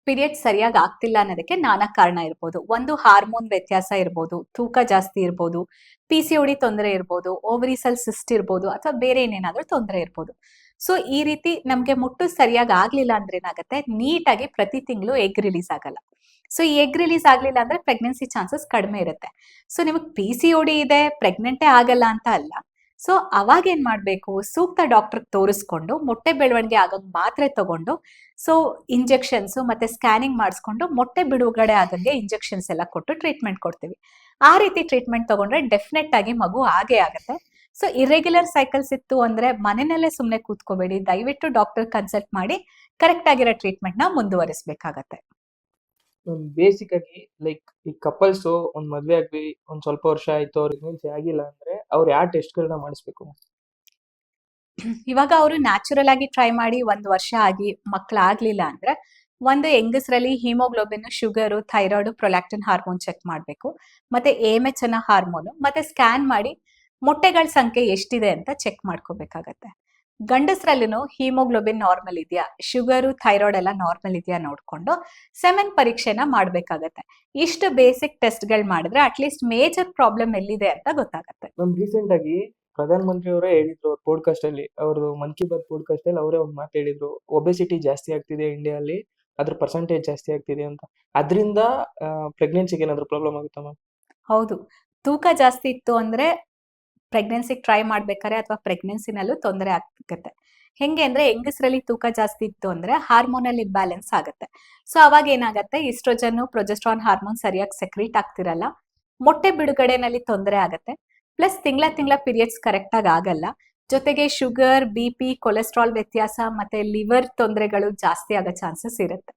S2: ಪೀರಿಯಡ್ ಸರಿಯಾಗಿ ಆಗ್ತಿಲ್ಲ ಅನ್ನೋದಕ್ಕೆ ನಾನಾ ಕಾರಣ ಇರ್ಬೋದು. ಒಂದು ಹಾರ್ಮೋನ್ ವ್ಯತ್ಯಾಸ ಇರ್ಬೋದು, ತೂಕ ಜಾಸ್ತಿ ಇರ್ಬೋದು ಪಿ ಸಿ ಒಡಿ ತೊಂದರೆ ಇರ್ಬೋದು ಓವರಿಸಲ್ ಸಿಸ್ಟ್ ಇರ್ಬೋದು ಅಥವಾ ಬೇರೆ ಏನೇನಾದ್ರೂ ತೊಂದರೆ ಇರ್ಬೋದು. ಸೊ ಈ ರೀತಿ ನಮ್ಗೆ ಮುಟ್ಟು ಸರಿಯಾಗಿ ಆಗ್ಲಿಲ್ಲ ಅಂದ್ರೆ ಏನಾಗುತ್ತೆ? ನೀಟಾಗಿ ಪ್ರತಿ ತಿಂಗಳು ಎಗ್ ರಿಲೀಸ್ ಆಗಲ್ಲ. ಸೊ ಈ ಎಗ್ ರಿಲೀಸ್ ಆಗ್ಲಿಲ್ಲ ಅಂದ್ರೆ ಪ್ರೆಗ್ನೆನ್ಸಿ ಚಾನ್ಸಸ್ ಕಡಿಮೆ ಇರುತ್ತೆ. ಸೊ ನಿಮಗೆ ಪಿ ಸಿ ಒಡಿ ಇದೆ ಪ್ರೆಗ್ನೆಂಟೇ ಆಗಲ್ಲ ಅಂತ ಅಲ್ಲ. ಸೊ ಅವಾಗ ಏನ್ ಮಾಡ್ಬೇಕು? ಸೂಕ್ತ ಡಾಕ್ಟರ್ ತೋರಿಸ್ಕೊಂಡು, ಮೊಟ್ಟೆ ಬೆಳವಣಿಗೆ ಆಗಂಗ್ ಮಾತ್ರೆ ತಗೊಂಡು, ಸೊ ಇಂಜೆಕ್ಷನ್ಸ್ ಮತ್ತೆ ಸ್ಕ್ಯಾನಿಂಗ್ ಮಾಡಿಸ್ಕೊಂಡು ಮೊಟ್ಟೆ ಬಿಡುಗಡೆ ಆಗಂಗೆ ಇಂಜೆಕ್ಷನ್ಸ್ ಎಲ್ಲ ಕೊಟ್ಟು ಟ್ರೀಟ್ಮೆಂಟ್ ಕೊಡ್ತೀವಿ. ಆ ರೀತಿ ಟ್ರೀಟ್ಮೆಂಟ್ ತಗೊಂಡ್ರೆ ಡೆಫಿನೆಟ್ ಆಗಿ ಮಗು ಆಗೇ ಆಗುತ್ತೆ. ಸೊ ಇರೆಗ್ಯುಲರ್ ಸೈಕಲ್ಸ್ ಇತ್ತು ಅಂದ್ರೆ ಮನೆಯಲ್ಲೇ ಸುಮ್ಮನೆ ಕೂತ್ಕೋಬೇಡಿ, ದಯವಿಟ್ಟು ಡಾಕ್ಟರ್ ಕನ್ಸಲ್ಟ್ ಮಾಡಿ ಕರೆಕ್ಟ್ ಆಗಿರೋ ಟ್ರೀಟ್ಮೆಂಟ್ನ ಮುಂದುವರಿಸಬೇಕಾಗತ್ತೆ.
S1: ಬೇಸಿಕ್ ಆಗಿ ಲೈಕ್ ಈ ಕಪಲ್ಸ್ ಒಂದ್ ಮದ್ವೆ ಆಗ್ಲಿ, ಒಂದ್ ಸ್ವಲ್ಪ ವರ್ಷ ಆಯ್ತು, ಅವ್ರಿಗೆ ಮುಂಚೆ ಆಗಿಲ್ಲ ಅಂದ್ರೆ ಅವ್ರು ಯಾವ ಟೆಸ್ಟ್ ಗಳನ್ನ ಮಾಡಿಸ್ಬೇಕು?
S2: ಇವಾಗ ಅವರು ನ್ಯಾಚುರಲ್ ಆಗಿ ಟ್ರೈ ಮಾಡಿ ಒಂದ್ ವರ್ಷ ಆಗಿ ಮಕ್ಳಾಗ್ಲಿಲ್ಲ ಅಂದ್ರೆ ಒಂದು ಹೆಂಗಸರಲ್ಲಿ haemoglobin sugar thyroid prolactin hormone check ಮಾಡಬೇಕು. ಮತ್ತೆ ಎಂ ಎಚ್ ಅನ್ನೋ ಹಾರ್ಮೋನ್ ಮತ್ತೆ ಸ್ಕ್ಯಾನ್ ಮಾಡಿ ಮೊಟ್ಟೆಗಳ ಸಂಖ್ಯೆ ಎಷ್ಟಿದೆ ಅಂತ ಚೆಕ್ ಮಾಡ್ಕೋಬೇಕಾಗತ್ತೆ. ಗಂಡಸರಲ್ಲೂ ಹಿಮೋಗ್ಲೋಬಿನ್ ನಾರ್ಮಲ್ ಇದೆಯಾ? ಶುಗರು ಥೈರಾಯ್ಡ್ ಎಲ್ಲ ನಾರ್ಮಲ್ ಇದೆಯಾ ನೋಡ್ಕೊಂಡು ಸೆಮೆನ್ ಪರೀಕ್ಷೆನ ಮಾಡ್ಬೇಕಾಗತ್ತೆ. ಇಷ್ಟು ಬೇಸಿಕ್ ಟೆಸ್ಟ್ಗಳು ಮಾಡಿದ್ರೆ ಅಟ್ಲೀಸ್ಟ್ ಮೇಜರ್ ಪ್ರಾಬ್ಲಮ್ ಎಲ್ಲಿದೆ ಅಂತ ಗೊತ್ತಾಗತ್ತೆ.
S1: ನಮ್ ರೀಸೆಂಟ್ ಆಗಿ ಪ್ರಧಾನ ಮಂತ್ರಿ ಅವರೇ ಹೇಳಿದ್ರು ಅವ್ರ ಪಾಡ್ಕಾಸ್ಟ್ ಅಲ್ಲಿ ಅವ್ರದ್ದು ಮನ್ ಕಿ ಬಾತ್ ಪಾಡ್ಕಾಸ್ಟ್ ಅಲ್ಲಿ ಅವರೇ ಒಂದು ಮಾತು ಹೇಳಿದ್ರು ಒಬೆಸಿಟಿ ಜಾಸ್ತಿ ಆಗ್ತಿದೆ ಇಂಡಿಯಾದಲ್ಲಿ ಅದ್ರ ಪರ್ಸೆಂಟೇಜ್ ಜಾಸ್ತಿ ಆಗ್ತಿದೆ ಅಂತ. ಅದರಿಂದ ಪ್ರೆಗ್ನೆನ್ಸಿಗೆ ಏನಾದ್ರು ಪ್ರಾಬ್ಲಮ್ ಆಗುತ್ತಾ ಮ್ಯಾಮ್?
S2: ಹೌದು. ತೂಕ ಜಾಸ್ತಿ ಇತ್ತು ಅಂದ್ರೆ ಪ್ರೆಗ್ನೆನ್ಸಿಗೆ ಟ್ರೈ ಮಾಡ್ಬೇಕಾದ್ರೆ ಅಥವಾ ಪ್ರೆಗ್ನೆನ್ಸಿನಲ್ಲೂ ತೊಂದರೆ ಆಗುತ್ತೆ. ಹೆಂಗೆ ಅಂದ್ರೆ ಹೆಂಗಸರಲ್ಲಿ ತೂಕ ಜಾಸ್ತಿ ಇತ್ತು ಅಂದ್ರೆ ಹಾರ್ಮೋನಲ್ ಇಂಬ್ಯಾಲೆನ್ಸ್ ಆಗುತ್ತೆ. ಸೊ ಅವಾಗ ಏನಾಗುತ್ತೆ? ಇಸ್ಟ್ರೋಜನ್ ಪ್ರೊಜೆಸ್ಟ್ರಾನ್ ಹಾರ್ಮೋನ್ ಸರಿಯಾಗಿ ಸೆಕ್ರೀಟ್ ಆಗ್ತಿರಲ್ಲ. ಮೊಟ್ಟೆ ಬಿಡುಗಡೆನಲ್ಲಿ ತೊಂದರೆ ಆಗುತ್ತೆ. ಪ್ಲಸ್ ತಿಂಗಳ ತಿಂಗಳ ಪೀರಿಯಡ್ಸ್ ಕರೆಕ್ಟ್ ಆಗಿ ಆಗಲ್ಲ. ಜೊತೆಗೆ ಶುಗರ್ ಬಿ ಪಿ ಕೊಲೆಸ್ಟ್ರಾಲ್ ವ್ಯತ್ಯಾಸ ಮತ್ತೆ ಲಿವರ್ ತೊಂದರೆಗಳು ಜಾಸ್ತಿ ಆಗೋ ಚಾನ್ಸಸ್ ಇರುತ್ತೆ.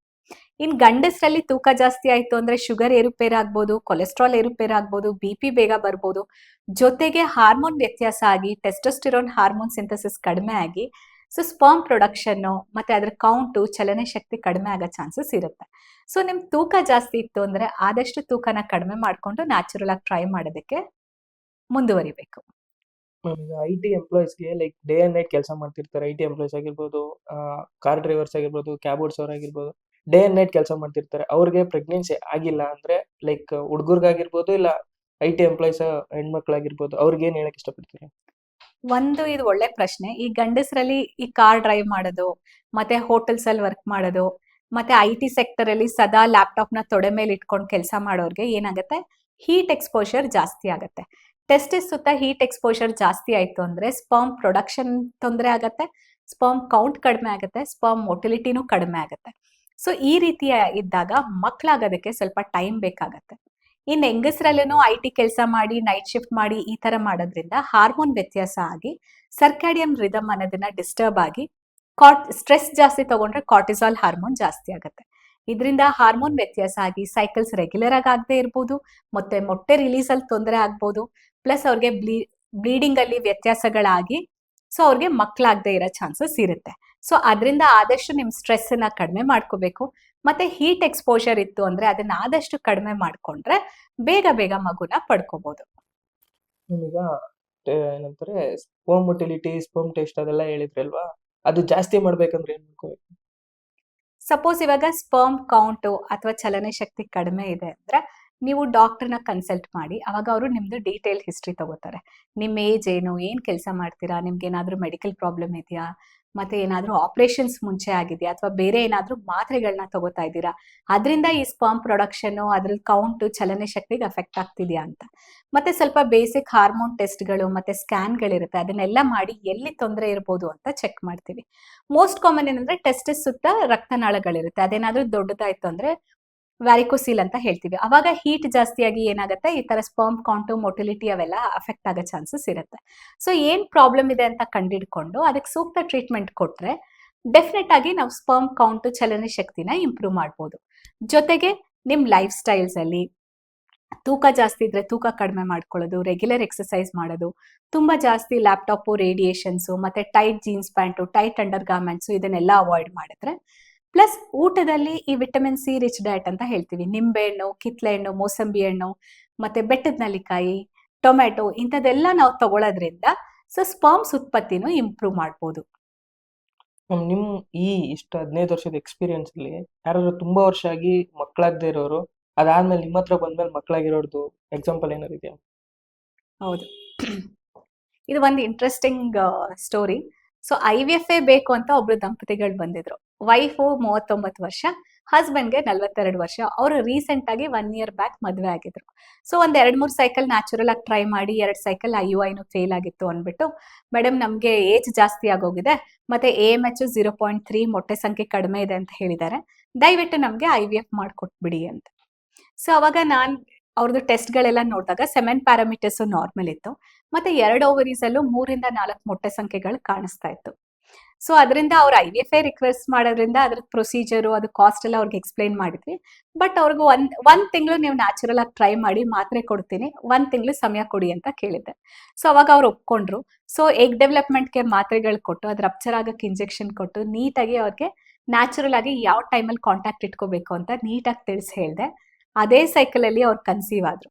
S2: ಇನ್ ಗಂಡಸರಲ್ಲಿ ತೂಕ ಜಾಸ್ತಿ ಆಯ್ತು ಅಂದ್ರೆ ಶುಗರ್ ಏರುಪೇರ್ ಆಗ್ಬೋದು ಕೊಲೆಸ್ಟ್ರಾಲ್ ಏರುಪೇರ್ ಆಗ್ಬೋದು ಬಿ ಪಿ ಬೇಗ ಬರ್ಬೋದು. ಜೊತೆಗೆ ಹಾರ್ಮೋನ್ ವ್ಯತ್ಯಾಸ ಆಗಿ ಟೆಸ್ಟೋಸ್ಟಿರೋನ್ ಹಾರ್ಮೋನ್ ಸಿಂಥಸಿಸ್ ಕಡಿಮೆ ಆಗಿ ಸೊ ಸ್ಪರ್ಮ್ ಪ್ರೊಡಕ್ಷನ್ ಮತ್ತೆ ಅದ್ರ ಕೌಂಟು ಚಲನೆ ಶಕ್ತಿ ಕಡಿಮೆ ಆಗೋ ಚಾನ್ಸಸ್ ಇರುತ್ತೆ. ಸೊ ನಿಮ್ ತೂಕ ಜಾಸ್ತಿ ಇತ್ತು ಅಂದ್ರೆ ಆದಷ್ಟು ತೂಕನ ಕಡಿಮೆ ಮಾಡ್ಕೊಂಡು ನ್ಯಾಚುರಲ್ ಆಗಿ ಟ್ರೈ ಮಾಡೋದಕ್ಕೆ ಮುಂದುವರಿಬೇಕು.
S1: ಐ ಟಿ ಎಂಪ್ಲಾಯೀಸ್ಗೆ ಲೈಕ್ ಡೇ ಅಂಡ್ ನೈಟ್ ಕೆಲಸ ಮಾಡ್ತಿರ್ತಾರೆ. ಐ ಟಿ ಎಂಪ್ಲಾಯೀಸ್ ಆಗಿರ್ಬೋದು ಕಾರ್ ಡ್ರೈವರ್ಸ್ ಆಗಿರ್ಬೋದು ಕ್ಯಾಬ್ ಓಡಿಸೋರ್ ಆಗಿರ್ಬೋದು ಡೇ ಅಂಡ್ ನೈಟ್ ಕೆಲಸ ಮಾಡ್ತಿರ್ತಾರೆ. ಅವ್ರಿಗೆ ಪ್ರೆಗ್ನೆನ್ಸಿ ಆಗಿಲ್ಲ ಅಂದ್ರೆ ಲೈಕ್ ಹುಡುಗರ್ಗಾಗಿರ್ಬೋದು ಇಲ್ಲ ಐ ಟಿ ಎಂಪ್ಲಾಯೀಸ್ ಹೆಣ್ಮಕ್ಳಾಗಿರ್ಬೋದು ಅವ್ರಿಗೆ ಏನ್ ಹೇಳಕ್ ಇಷ್ಟಪಡ್ತೀರಾ?
S2: ಒಂದು ಇದು ಒಳ್ಳೆ ಪ್ರಶ್ನೆ. ಈ ಗಂಡಸರಲ್ಲಿ ಈ ಕಾರ್ ಡ್ರೈವ್ ಮಾಡೋದು, ಮತ್ತೆ ಹೋಟೆಲ್ಸ್ ಅಲ್ಲಿ ವರ್ಕ್ ಮಾಡೋದು, ಮತ್ತೆ ಐ ಟಿ ಸೆಕ್ಟರ್ ಅಲ್ಲಿ ಸದಾ ಲ್ಯಾಪ್ಟಾಪ್ನ ತೊಡೆ ಮೇಲೆ ಇಟ್ಕೊಂಡು ಕೆಲಸ ಮಾಡೋರ್ಗೆ ಏನಾಗುತ್ತೆ? ಹೀಟ್ ಎಕ್ಸ್ಪೋಷರ್ ಜಾಸ್ತಿ ಆಗುತ್ತೆ. ಟೆಸ್ಟಿಸ್ ಸುತ್ತ ಹೀಟ್ ಎಕ್ಸ್ಪೋಷರ್ ಜಾಸ್ತಿ ಆಯ್ತು ಅಂದ್ರೆ ಸ್ಪರ್ಮ್ ಪ್ರೊಡಕ್ಷನ್ ತೊಂದರೆ ಆಗತ್ತೆ ಸ್ಪರ್ಮ್ ಕೌಂಟ್ ಕಡಿಮೆ ಆಗುತ್ತೆ ಸ್ಪರ್ಮ್ ಮೊಟಿಲಿಟಿನೂ ಕಡಿಮೆ ಆಗುತ್ತೆ. ಸೊ ಈ ರೀತಿಯ ಇದ್ದಾಗ ಮಕ್ಕಳಾಗೋದಕ್ಕೆ ಸ್ವಲ್ಪ ಟೈಮ್ ಬೇಕಾಗತ್ತೆ. ಇನ್ನು ಹೆಂಗಸರಲ್ಲೂ ಐ ಟಿ ಕೆಲಸ ಮಾಡಿ ನೈಟ್ ಶಿಫ್ಟ್ ಮಾಡಿ ಈ ತರ ಮಾಡೋದ್ರಿಂದ ಹಾರ್ಮೋನ್ ವ್ಯತ್ಯಾಸ ಆಗಿ ಸರ್ಕ್ಯಾಡಿಯಂ ರಿದಮ್ ಅನ್ನೋದನ್ನ ಡಿಸ್ಟರ್ಬ್ ಆಗಿ ಕಾಟ್ ಸ್ಟ್ರೆಸ್ ಜಾಸ್ತಿ ತಗೊಂಡ್ರೆ ಕಾರ್ಟಿಸಾಲ್ ಹಾರ್ಮೋನ್ ಜಾಸ್ತಿ ಆಗುತ್ತೆ. ಇದರಿಂದ ಹಾರ್ಮೋನ್ ವ್ಯತ್ಯಾಸ ಆಗಿ ಸೈಕಲ್ಸ್ ರೆಗ್ಯುಲರ್ ಆಗಿ ಆಗದೆ ಇರ್ಬೋದು, ಮತ್ತೆ ಮೊಟ್ಟೆ ರಿಲೀಸ್ ಅಲ್ಲಿ ತೊಂದರೆ ಆಗ್ಬೋದು ಪ್ಲಸ್ ಅವ್ರಿಗೆ ಬ್ಲೀ ಬ್ಲೀಡಿಂಗ್ ಅಲ್ಲಿ ವ್ಯತ್ಯಾಸಗಳಾಗಿ ಸೊ ಅವ್ರಿಗೆ ಮಕ್ಕಳಾಗದೆ ಇರೋ ಚಾನ್ಸಸ್ ಇರುತ್ತೆ. ಸೊ ಅದರಿಂದ ಆದಷ್ಟು ನಿಮ್ ಸ್ಟ್ರೆಸ್ನ ಕಡಿಮೆ ಮಾಡ್ಕೋಬೇಕು. ಮತ್ತೆ ಹೀಟ್ ಎಕ್ಸ್ಪೋಜರ್ ಇತ್ತು ಅಂದ್ರೆ ಅದನ್ನ ಆದಷ್ಟು ಕಡಿಮೆ ಮಾಡ್ಕೊಂಡ್ರೆ ಬೇಗ ಬೇಗ ಮಗುನ ಪಡ್ಕೋಬಹುದು
S1: ಈಗ ಏನಂತಾರೆ ಸ್ಪೋಮ್ ಮೊಟಿಲಿಟಿ ಸ್ಪೋಮ್ ಟೆಸ್ಟ್ ಅದೆಲ್ಲ ಹೇಳಿದ್ರಲ್ವಾ? ಅದು ಜಾಸ್ತಿ ಮಾಡ್ಬೇಕಂದ್ರೆ ಏನ್ ಮಾಡ್ಕೋಬೇಕು?
S2: ಸಪೋಸ್ ಇವಾಗ ಸ್ಪರ್ಮ್ ಕೌಂಟು ಅಥವಾ ಚಲನೆ ಶಕ್ತಿ ಕಡಿಮೆ ಇದೆ ಅಂದ್ರೆ ನೀವು ಡಾಕ್ಟರ್ನ ಕನ್ಸಲ್ಟ್ ಮಾಡಿ, ಅವಾಗ ಅವರು ನಿಮ್ದು ಡೀಟೇಲ್ ಹಿಸ್ಟ್ರಿ ತಗೋತಾರೆ. ನಿಮ್ಮ ಏಜ್ ಏನು, ಏನ್ ಕೆಲಸ ಮಾಡ್ತೀರಾ, ನಿಮ್ಗೆ ಏನಾದ್ರೂ ಮೆಡಿಕಲ್ ಪ್ರಾಬ್ಲಮ್ ಇದೆಯಾ, ಮತ್ತೆ ಏನಾದ್ರೂ ಆಪರೇಷನ್ಸ್ ಮುಂಚೆ ಆಗಿದೆಯಾ, ಅಥವಾ ಬೇರೆ ಏನಾದ್ರೂ ಮಾತ್ರೆಗಳನ್ನ ತಗೋತಾ ಇದ್ದೀರಾ, ಅದರಿಂದ ಈ ಸ್ಪರ್ಮ್ ಪ್ರೊಡಕ್ಷನ್ ಅದ್ರ ಕೌಂಟ್ ಚಲನೆ ಶಕ್ತಿಗೆ ಅಫೆಕ್ಟ್ ಆಗ್ತಿದೆಯಾ ಅಂತ. ಮತ್ತೆ ಸ್ವಲ್ಪ ಬೇಸಿಕ್ ಹಾರ್ಮೋನ್ ಟೆಸ್ಟ್ಗಳು ಮತ್ತೆ ಸ್ಕ್ಯಾನ್ಗಳಿರುತ್ತೆ ಅದನ್ನೆಲ್ಲ ಮಾಡಿ ಎಲ್ಲಿ ತೊಂದರೆ ಇರ್ಬೋದು ಅಂತ ಚೆಕ್ ಮಾಡ್ತೀವಿ. ಮೋಸ್ಟ್ ಕಾಮನ್ ಏನಂದ್ರೆ ಟೆಸ್ಟ್ ಸುತ್ತ ರಕ್ತನಾಳಗಳಿರುತ್ತೆ. ಅದೇನಾದ್ರೂ ದೊಡ್ಡದಾಯ್ತು ಅಂದ್ರೆ ವ್ಯಾರಿಕೋಸೀಲ್ ಅಂತ ಹೇಳ್ತೀವಿ. ಅವಾಗ ಹೀಟ್ ಜಾಸ್ತಿಯಾಗಿ ಏನಾಗುತ್ತೆ? ಈ ತರ ಸ್ಪರ್ಮ್ ಕಾಂಟು ಮೊಟಿಲಿಟಿ ಅವೆಲ್ಲ ಅಫೆಕ್ಟ್ ಆಗೋ ಚಾನ್ಸಸ್ ಇರುತ್ತೆ. ಸೊ ಏನ್ ಪ್ರಾಬ್ಲಮ್ ಇದೆ ಅಂತ ಕಂಡಿಡ್ಕೊಂಡು ಅದಕ್ಕೆ ಸೂಕ್ತ ಟ್ರೀಟ್ಮೆಂಟ್ ಕೊಟ್ರೆ ಡೆಫಿನೆಟ್ ಆಗಿ ನಾವು ಸ್ಪರ್ಮ್ ಕೌಂಟು ಚಲನೆ ಶಕ್ತಿನ ಇಂಪ್ರೂವ್ ಮಾಡ್ಬೋದು. ಜೊತೆಗೆ ನಿಮ್ ಲೈಫ್ ಸ್ಟೈಲ್ಸ್ ಅಲ್ಲಿ ತೂಕ ಜಾಸ್ತಿ ಇದ್ರೆ ತೂಕ ಕಡಿಮೆ ಮಾಡ್ಕೊಳ್ಳೋದು ರೆಗ್ಯುಲರ್ ಎಕ್ಸಸೈಸ್ ಮಾಡೋದು, ತುಂಬಾ ಜಾಸ್ತಿ ಲ್ಯಾಪ್ಟಾಪು ರೇಡಿಯೇಷನ್ಸು ಮತ್ತೆ tight jeans pant tight undergarments ಇದನ್ನೆಲ್ಲ ಅವಾಯ್ಡ್ ಮಾಡಿದ್ರೆ ಪ್ಲಸ್ ಊಟದಲ್ಲಿ ಈ ವಿಟಮಿನ್ ಸಿ ರಿಚ್ ಡಯಟ್ ಅಂತ ಹೇಳ್ತೀವಿ. ನಿಂಬೆ ಹಣ್ಣು ಕಿತ್ಲೆ ಹಣ್ಣು ಮೋಸಂಬಿ ಹಣ್ಣು ಮತ್ತೆ ಬೆಟ್ಟದ ನಲ್ಲಿಕಾಯಿ ಟೊಮೆಟೊ ಇಂಥದ್ದೆಲ್ಲ ನಾವು ತಗೊಳ್ಳೋದ್ರಿಂದ ಸೊ ಸ್ಪರ್ಮ್ಸ್ ಉತ್ಪತ್ತಿನೂ ಇಂಪ್ರೂವ್ ಮಾಡ್ಬೋದು.
S1: ಮ್ಯಾಮ್ ನಿಮ್ ಈ ಇಷ್ಟು ಹದಿನೈದು ವರ್ಷದ ಎಕ್ಸ್ಪೀರಿಯನ್ಸ್ ಅಲ್ಲಿ ಯಾರಾದ್ರು ತುಂಬಾ ವರ್ಷ ಆಗಿ ಮಕ್ಕಳಾಗದೇ ಇರೋರು ಅದಾದ್ಮೇಲೆ ನಿಮ್ಮ ಹತ್ರ ಬಂದ್ಮೇಲೆ ಮಕ್ಕಳಾಗಿರೋದು ಎಕ್ಸಾಂಪಲ್ ಏನಾದ್ರು ಇದೆಯಾ?
S2: ಹೌದು. ಇದು ಒಂದು interesting story so I V F A ಬೇಕು ಅಂತ ಒಬ್ರು ದಂಪತಿಗಳು ಬಂದಿದ್ರು. ವೈಫು ಮೂವತ್ತೊಂಬತ್ತು ವರ್ಷ, ಹಸ್ಬೆಂಡ್ಗೆ ನಲ್ವತ್ತೆರಡು ವರ್ಷ. ಅವರು ರೀಸೆಂಟ್ ಆಗಿ ಒನ್ ಇಯರ್ ಬ್ಯಾಕ್ ಮದುವೆ ಆಗಿದ್ರು. ಸೊ, ಒಂದ್ ಎರಡ್ ಮೂರ್ ಸೈಕಲ್ ನ್ಯಾಚುರಲ್ ಆಗಿ ಟ್ರೈ ಮಾಡಿ, ಎರಡ್ ಸೈಕಲ್ ಐ ಯು ಐನು ಫೇಲ್ ಆಗಿತ್ತು ಅಂದ್ಬಿಟ್ಟು ಮೇಡಮ್ ನಮ್ಗೆ ಏಜ್ ಜಾಸ್ತಿ ಆಗೋಗಿದೆ, ಮತ್ತೆ A M H zero point three ಮೊಟ್ಟೆ ಸಂಖ್ಯೆ ಕಡಿಮೆ ಇದೆ ಅಂತ ಹೇಳಿದ್ದಾರೆ. ದಯವಿಟ್ಟು ನಮ್ಗೆ ಐ ವಿ ಎಫ್ ಮಾಡ್ಕೊಟ್ಬಿಡಿ ಅಂತ. ಸೊ, ಅವಾಗ ನಾನ್ ಅವ್ರದ್ದು ಟೆಸ್ಟ್ಗಳೆಲ್ಲ ನೋಡಿದಾಗ ಸೆವೆನ್ ಪ್ಯಾರಾಮೀಟರ್ಸ್ ನಾರ್ಮಲ್ ಇತ್ತು, ಮತ್ತೆ ಎರಡು ಓವರೀಸ್ ಅಲ್ಲೂ ಮೂರಿಂದ ನಾಲ್ಕು ಮೊಟ್ಟೆ ಸಂಖ್ಯೆಗಳು ಕಾಣಿಸ್ತಾ ಇತ್ತು. ಸೊ ಅದರಿಂದ ಅವ್ರು I V F I request ಮಾಡೋದ್ರಿಂದ ಅದ್ರ ಪ್ರೊಸೀಜರು ಅದು ಕಾಸ್ಟ್ ಎಲ್ಲ ಅವ್ರಿಗೆ ಎಕ್ಸ್ಪ್ಲೈನ್ ಮಾಡಿದ್ವಿ. ಬಟ್ ಅವ್ರಿಗೆ ಒಂದ್ ಒಂದ್ ತಿಂಗಳು ನೀವು ನ್ಯಾಚುರಲ್ ಆಗಿ ಟ್ರೈ ಮಾಡಿ ಮಾತ್ರೆ ಕೊಡ್ತೀನಿ. ಒಂದ್ ತಿಂಗಳು ಸಮಯ ಕೊಡಿ ಅಂತ ಕೇಳಿದ್ದೆ. ಸೊ ಅವಾಗ ಅವ್ರು ಒಪ್ಕೊಂಡ್ರು. ಸೊ ಎಗ್ ಡೆವಲಪ್ಮೆಂಟ್ಗೆ ಮಾತ್ರೆಗಳು ಕೊಟ್ಟು, ಅದ್ರ ರಪ್ಚರ್ ಆಗಕ್ಕೆ ಇಂಜೆಕ್ಷನ್ ಕೊಟ್ಟು ನೀಟಾಗಿ ಅವ್ರಿಗೆ ನ್ಯಾಚುರಲ್ ಆಗಿ ಯಾವ ಟೈಮಲ್ಲಿ ಕಾಂಟ್ಯಾಕ್ಟ್ ಇಟ್ಕೋಬೇಕು ಅಂತ ನೀಟಾಗಿ ತಿಳಿಸಿ ಹೇಳಿದೆ. ಅದೇ ಸೈಕಲ್ ಅಲ್ಲಿ ಅವ್ರು ಕನ್ಸೀವ್ ಆದ್ರು.